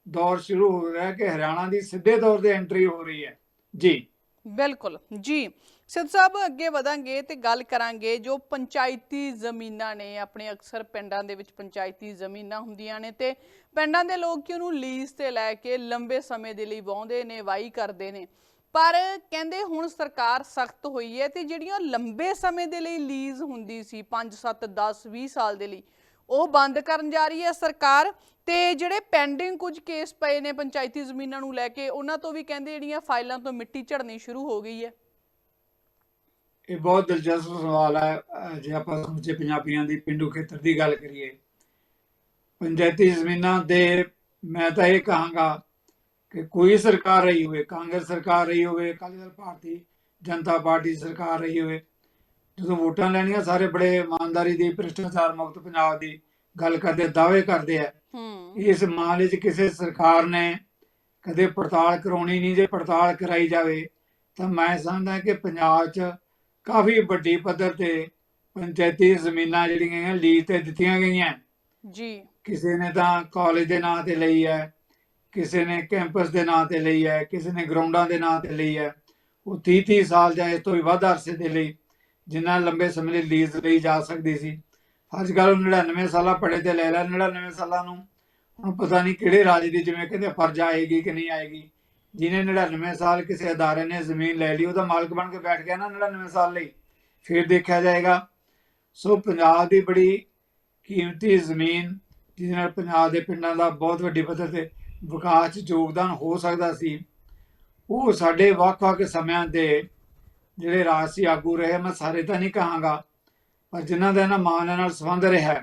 ਦੌਰ ਸ਼ੁਰੂ ਹੋ ਰਿਹਾ ਕਿ ਹਰਿਆਣਾ ਦੀ ਸਿੱਧੇ ਤੌਰ ਤੇ ਐਂਟਰੀ ਹੋ ਰਹੀ ਹੈ। ਜੀ। ਬਿਲਕੁਲ। ਜੀ ਸਿੱਧ ਸਾਹਿਬ ਅੱਗੇ ਵਧਾਂਗੇ ਤੇ ਗੱਲ ਕਰਾਂਗੇ ਜੋ ਪੰਚਾਇਤੀ ਜ਼ਮੀਨਾਂ ਨੇ ਆਪਣੇ ਅਕਸਰ ਪਿੰਡਾਂ ਦੇ ਵਿੱਚ ਪੰਚਾਇਤੀ ਜ਼ਮੀਨਾਂ ਹੁੰਦੀਆਂ ਨੇ ਤੇ ਪਿੰਡਾਂ ਦੇ ਲੋਕ ਕਿ ਉਹਨੂੰ ਲੀਜ਼ ਤੇ ਲੈ ਕੇ ਲੰਬੇ ਸਮੇਂ ਦੇ ਲਈ ਵਾਹੁੰਦੇ ਨੇ ਵਾਈ ਕਰਦੇ ਨੇ। ਪਰ ਕਹਿੰਦੇ ਹੁਣ ਸਰਕਾਰ ਸਖਤ ਹੋਈ ਹੈ ਤੇ ਜਿਹੜੀਆਂ ਲੰਬੇ ਸਮੇਂ ਦੇ ਲਈ ਲੀਜ਼ ਹੁੰਦੀ ਸੀ 5 7 10 20 ਸਾਲ ਦੇ ਲਈ, ਉਹ ਬੰਦ ਕਰਨ ਜਾ ਰਹੀ ਹੈ ਸਰਕਾਰ। ਤੇ ਜਿਹੜੇ ਪੈਂਡਿੰਗ ਕੁਝ ਕੇਸ ਪਏ ਨੇ ਪੰਚਾਇਤੀ ਜ਼ਮੀਨਾਂ ਨੂੰ ਲੈ ਕੇ, ਉਹਨਾਂ ਤੋਂ ਵੀ ਕਹਿੰਦੇ ਜਿਹੜੀਆਂ ਫਾਈਲਾਂ ਤੋਂ ਮਿੱਟੀ ਝੜਨੀ ਸ਼ੁਰੂ ਹੋ ਗਈ ਹੈ। ਇਹ ਬਹੁਤ ਦਿਲਚਸਪ ਸਵਾਲ ਹੈ। ਜੇ ਆਪਾਂ ਸਮਝੇ ਪੰਜਾਬੀਆਂ ਦੀ ਪਿੰਡੂ ਖੇਤਰ ਦੀ ਗੱਲ ਕਰੀਏ, ਪੰਚਾਇਤੀ ਜ਼ਮੀਨਾਂ ਦੇ, ਮੈਂ ਤਾਂ ਇਹ ਕਹਾਂਗਾ ਕਿ ਕੋਈ ਸਰਕਾਰ ਰਹੀ ਹੋਵੇ ਕਾਂਗਰਸ ਸਰਕਾਰ ਰਹੀ ਹੋਵੇ ਅਕਾਲੀ ਦਲ ਭਾਰਤੀ ਜਨਤਾ ਪਾਰਟੀ ਸਰਕਾਰ ਰਹੀ ਹੋਵੇ ਜਦੋਂ ਵੋਟਾਂ ਲੈਣੀਆਂ ਸਾਰੇ ਬੜੇ ਇਮਾਨਦਾਰੀ ਦੀ ਭ੍ਰਿਸ਼ਟਾਚਾਰ ਮੁਕਤ ਪੰਜਾਬ ਦੀ ਗੱਲ ਕਰਦੇ ਦਾਅਵੇ ਕਰਦੇ ਆ। ਇਸ ਮਾਮਲੇ 'ਚ ਕਿਸੇ ਸਰਕਾਰ ਨੇ ਕਦੇ ਪੜਤਾਲ ਕਰਾਉਣੀ ਨਹੀਂ ਜੇ ਪੜਤਾਲ ਕਰਾਈ ਜਾਵੇ ਤਾਂ ਮੈਂ ਸਮਝਦਾ ਕਿ ਪੰਜਾਬ 'ਚ ਕਾਫੀ ਵੱਡੀ ਪੱਧਰ ਤੇ ਪੰਚਾਇਤੀ ਜ਼ਮੀਨਾਂ ਜਿਹੜੀਆਂ ਲੀਜ਼ ਤੇ ਦਿੱਤੀਆਂ ਗਈਆਂ। ਜੀ। ਕਿਸੇ ਨੇ ਤਾਂ ਕਾਲਜ ਦੇ ਨਾਂ ਤੇ ਲਈ ਹੈ ਕਿਸੇ ਨੇ ਕੈਂਪਸ ਦੇ ਨਾਂ ਤੇ ਲਈ ਹੈ, ਕਿਸੇ ਨੇ ਗਰਾਊਂਡਾਂ ਦੇ ਨਾਂ ਤੇ ਲਈ ਹੈ, ਉਹ 30 30 ਸਾਲ ਜਾਂ ਇਸ ਤੋਂ ਵੀ ਵੱਧ ਅਰਸੇ ਦੇ ਲਈ ਜਿੰਨਾ ਲੰਬੇ ਸਮੇਂ ਲਈ ਲੀਜ਼ ਲਈ ਜਾ ਸਕਦੀ ਸੀ। ਅੱਜ ਕੱਲ੍ਹ 99 ਸਾਲਾਂ ਪੜੇ ਤੇ ਲੈ ਲੈ 99 ਸਾਲਾਂ ਨੂੰ ਹੁਣ ਪਤਾ ਨਹੀਂ ਕਿਹੜੇ ਰਾਜ ਦੀ ਜਿਵੇਂ ਕਹਿੰਦੇ ਫਰਜ਼ ਆਏਗੀ ਕਿ ਨਹੀਂ ਆਏਗੀ। ਜਿਹਨੇ 99 ਸਾਲ ਕਿਸੇ ਅਦਾਰੇ ਨੇ ਜ਼ਮੀਨ ਲੈ ਲਈ, ਉਹਦਾ ਮਾਲਕ ਬਣ ਕੇ ਬੈਠ ਗਿਆ ਨਾ 99 ਸਾਲ ਲਈ, ਫਿਰ ਦੇਖਿਆ ਜਾਏਗਾ। ਸੋ ਪੰਜਾਬ ਦੀ ਬੜੀ ਕੀਮਤੀ ਜ਼ਮੀਨ, ਜਿਹਦੇ ਨਾਲ ਪੰਜਾਬ ਦੇ ਪਿੰਡਾਂ ਦਾ ਬਹੁਤ ਵੱਡੀ ਪੱਧਰ ਤੇ ਵਿਕਾਸ 'ਚ ਯੋਗਦਾਨ ਹੋ ਸਕਦਾ ਸੀ। ਉਹ ਸਾਡੇ ਵੱਖ-ਵੱਖ ਸਮਿਆਂ ਦੇ ਜਿਹੜੇ ਰਾਜਸੀ ਆਗੂ ਰਹੇ ਮੈਂ ਸਾਰੇ ਤਾਂ ਨਹੀਂ ਕਹਾਂਗਾ, ਪਰ ਜਿਨ੍ਹਾਂ ਦਾ ਇਹਨਾਂ ਮਾਮਲਿਆਂ ਨਾਲ ਸੰਬੰਧ ਰਿਹਾ,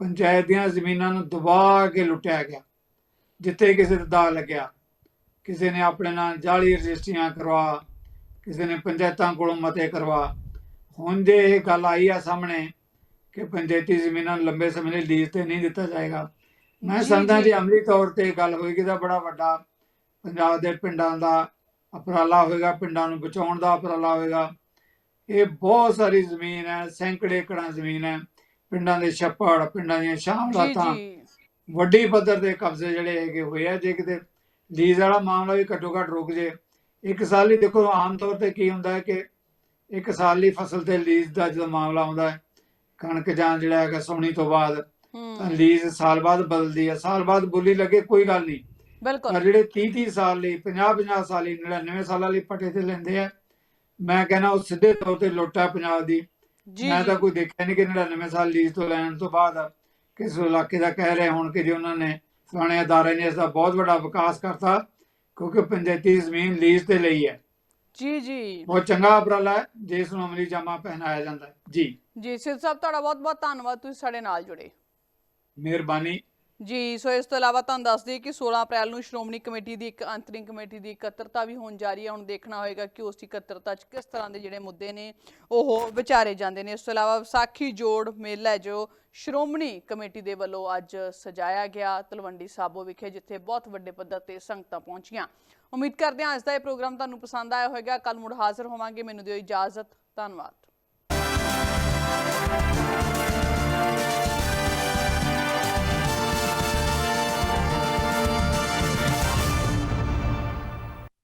ਪੰਚਾਇਤ ਦੀਆਂ ਜ਼ਮੀਨਾਂ ਨੂੰ ਦਬਾ ਕੇ ਲੁੱਟਿਆ ਗਿਆ, ਜਿੱਥੇ ਕਿਸੇ ਦਾ ਦਾਅ ਲੱਗਿਆ। ਕਿਸੇ ਨੇ ਆਪਣੇ ਨਾਲ ਜਾਲੀ ਰਜਿਸਟਰੀਆਂ ਕਰਵਾ, ਕਿਸੇ ਨੇ ਪੰਚਾਇਤਾਂ ਕੋਲੋਂ ਮਤੇ ਕਰਵਾ। ਹੁਣ ਜੇ ਇਹ ਗੱਲ ਆਈ ਆ ਸਾਹਮਣੇ ਕਿ ਪੰਚਾਇਤੀ ਜ਼ਮੀਨਾਂ ਨੂੰ ਲੰਬੇ ਸਮੇਂ ਲਈ ਲੀਜ਼ ਤੇ ਨਹੀਂ ਦਿੱਤਾ ਜਾਏਗਾ ਮੈਂ ਸਮਝਦਾ ਜੀ। ਅਮਲੀ ਤੌਰ ਤੇ ਗੱਲ ਹੋਏਗੀ ਤਾਂ ਬੜਾ ਵੱਡਾ ਪੰਜਾਬ ਦੇ ਪਿੰਡਾਂ ਦਾ ਉਪਰਾਲਾ ਹੋਏਗਾ ਪਿੰਡਾਂ ਨੂੰ ਬਚਾਉਣ ਦਾ ਉਪਰਾਲਾ ਹੋਏਗਾ। ਇਹ ਬਹੁਤ ਸਾਰੀ ਜ਼ਮੀਨ ਹੈ ਸੈਂਕੜੇ ਏਕੜਾਂ ਜ਼ਮੀਨ ਹੈ ਪਿੰਡਾਂ ਦੇ ਛੱਪੜ ਪਿੰਡਾਂ ਦੀਆਂ ਸ਼ਾਮਲਾਤਾਂ ਵੱਡੀ ਪੱਧਰ ਦੇ ਕਬਜ਼ੇ ਜਿਹੜੇ ਹੈਗੇ ਹੋਏ ਆ ਜੇ ਕਿਤੇ ਲੀਜ਼ ਵਾਲਾ ਮਾਮਲਾ ਵੀ ਘੱਟੋ ਘੱਟ ਰੁਕ ਜੇ। ਇੱਕ ਸਾਲ ਲਈ ਦੇਖੋ ਆਮ ਤੌਰ ਤੇ ਕੀ ਹੁੰਦਾ ਹੈ ਕਿ ਇੱਕ ਸਾਲ ਲਈ ਫਸਲ ਤੇ ਲੀਜ਼ ਦਾ ਜਦੋਂ ਮਾਮਲਾ ਆਉਂਦਾ ਹੈ ਕਣਕ ਜਾਂ ਜਿਹੜਾ ਹੈਗਾ ਸੌਣੀ ਤੋਂ ਬਾਅਦ ਤਾਂ ਲੀਜ਼ ਸਾਲ ਬਾਅਦ ਬਦਲਦੀ ਹੈ ਸਾਲ ਬਾਅਦ ਬੋਲੀ ਲੱਗੇ ਕੋਈ ਗੱਲ ਨਹੀਂ। ਬਿਲਕੁਲ। ਜਿਹੜੇ 30 30 ਸਾਲ ਲਈ 50 50 ਸਾਲ ਲਈ 99 ਸਾਲਾਂ ਲਈ ਪੱਟੇ ਤੇ ਲੈਂਦੇ ਆ ਮੈਂ ਕਹਿੰਦਾ ਉਹ ਸਿੱਧੇ ਤੌਰ ਤੇ ਲੁੱਟਾ ਪੰਜਾਬ ਦੀ। ਮੈਂ ਤਾਂ। ਕੋਈ ਦੇਖਿਆ ਨਹੀਂ ਕਿ 99 ਸਾਲ ਲੀਜ਼ ਤੋਂ ਲੈਣ ਤੋਂ ਬਾਅਦ ਕਿਸ ਇਲਾਕੇ ਦਾ ਕਹਿ ਰਹੇ ਹੋਣ ਕਿ ਜੇ ਉਹਨਾਂ ਨੇ ਫਲਾਣੇ ਅਦਾਰੇ ਨੇ ਇਸ ਦਾ ਬਹੁਤ ਵੱਡਾ ਵਿਕਾਸ ਕਰਤਾ ਕਿਉਂਕਿ ਪੰਚਾਇਤੀ ਜ਼ਮੀਨ ਲੀਜ਼ ਤੇ ਲਈ ਹੈ। ਜੀ ਜੀ। ਬਹੁਤ ਚੰਗਾ ਉਪਰਾਲਾ ਹੈ ਜੇ ਇਸ ਨੂੰ ਅਮਲੀ ਜਾਮਾ ਪਹਿਨਾਇਆ ਜਾਂਦਾ ਹੈ। ਜੀ। ਜੀ ਸਿੱਧ ਸਾਹਿਬ ਤੁਹਾਡਾ ਬਹੁਤ ਬਹੁਤ ਧੰਨਵਾਦ ਤੁਸੀਂ ਸਾਡੇ ਨਾਲ ਜੁੜੇ। ਮਿਹਰਬਾਨੀ। ਜੀ, ਸੋ ਇਸ ਤੋਂ ਇਲਾਵਾ ਤੁਹਾਨੂੰ ਦੱਸ ਦਈਏ ਕਿ 16 ਅਪ੍ਰੈਲ ਨੂੰ ਸ਼੍ਰੋਮਣੀ ਕਮੇਟੀ ਦੀ ਇੱਕ ਅੰਤਰਿਮ ਕਮੇਟੀ ਦੀ ਇਕੱਤਰਤਾ ਵੀ ਹੋਣ ਜਾ ਰਹੀ ਹੈ। ਹੁਣ ਦੇਖਣਾ ਹੋਏਗਾ ਕਿ ਉਸ ਇਕੱਤਰਤਾ 'ਚ ਕਿਸ ਤਰ੍ਹਾਂ ਦੇ ਜਿਹੜੇ ਮੁੱਦੇ ਨੇ, ਉਹ ਵਿਚਾਰੇ ਜਾਂਦੇ ਨੇ। ਇਸ ਤੋਂ ਇਲਾਵਾ ਵਿਸਾਖੀ ਜੋੜ ਮੇਲਾ ਜੋ ਸ਼੍ਰੋਮਣੀ ਕਮੇਟੀ ਦੇ ਵੱਲੋਂ ਅੱਜ ਸਜਾਇਆ ਗਿਆ ਤਲਵੰਡੀ ਸਾਬੋ ਵਿਖੇ, ਜਿੱਥੇ ਬਹੁਤ ਵੱਡੇ ਪੱਧਰ ਤੇ ਸੰਗਤਾਂ ਪਹੁੰਚੀਆਂ। ਉਮੀਦ ਕਰਦੇ ਹਾਂ, ਅੱਜ ਦਾ ਇਹ ਪ੍ਰੋਗਰਾਮ ਤੁਹਾਨੂੰ ਪਸੰਦ ਆਇਆ ਹੋਵੇਗਾ। ਕੱਲ ਮੁੜ ਹਾਜ਼ਰ ਹੋਵਾਂਗੇ। ਮੈਨੂੰ ਦਿਓ ਇਜਾਜ਼ਤ। ਧੰਨਵਾਦ।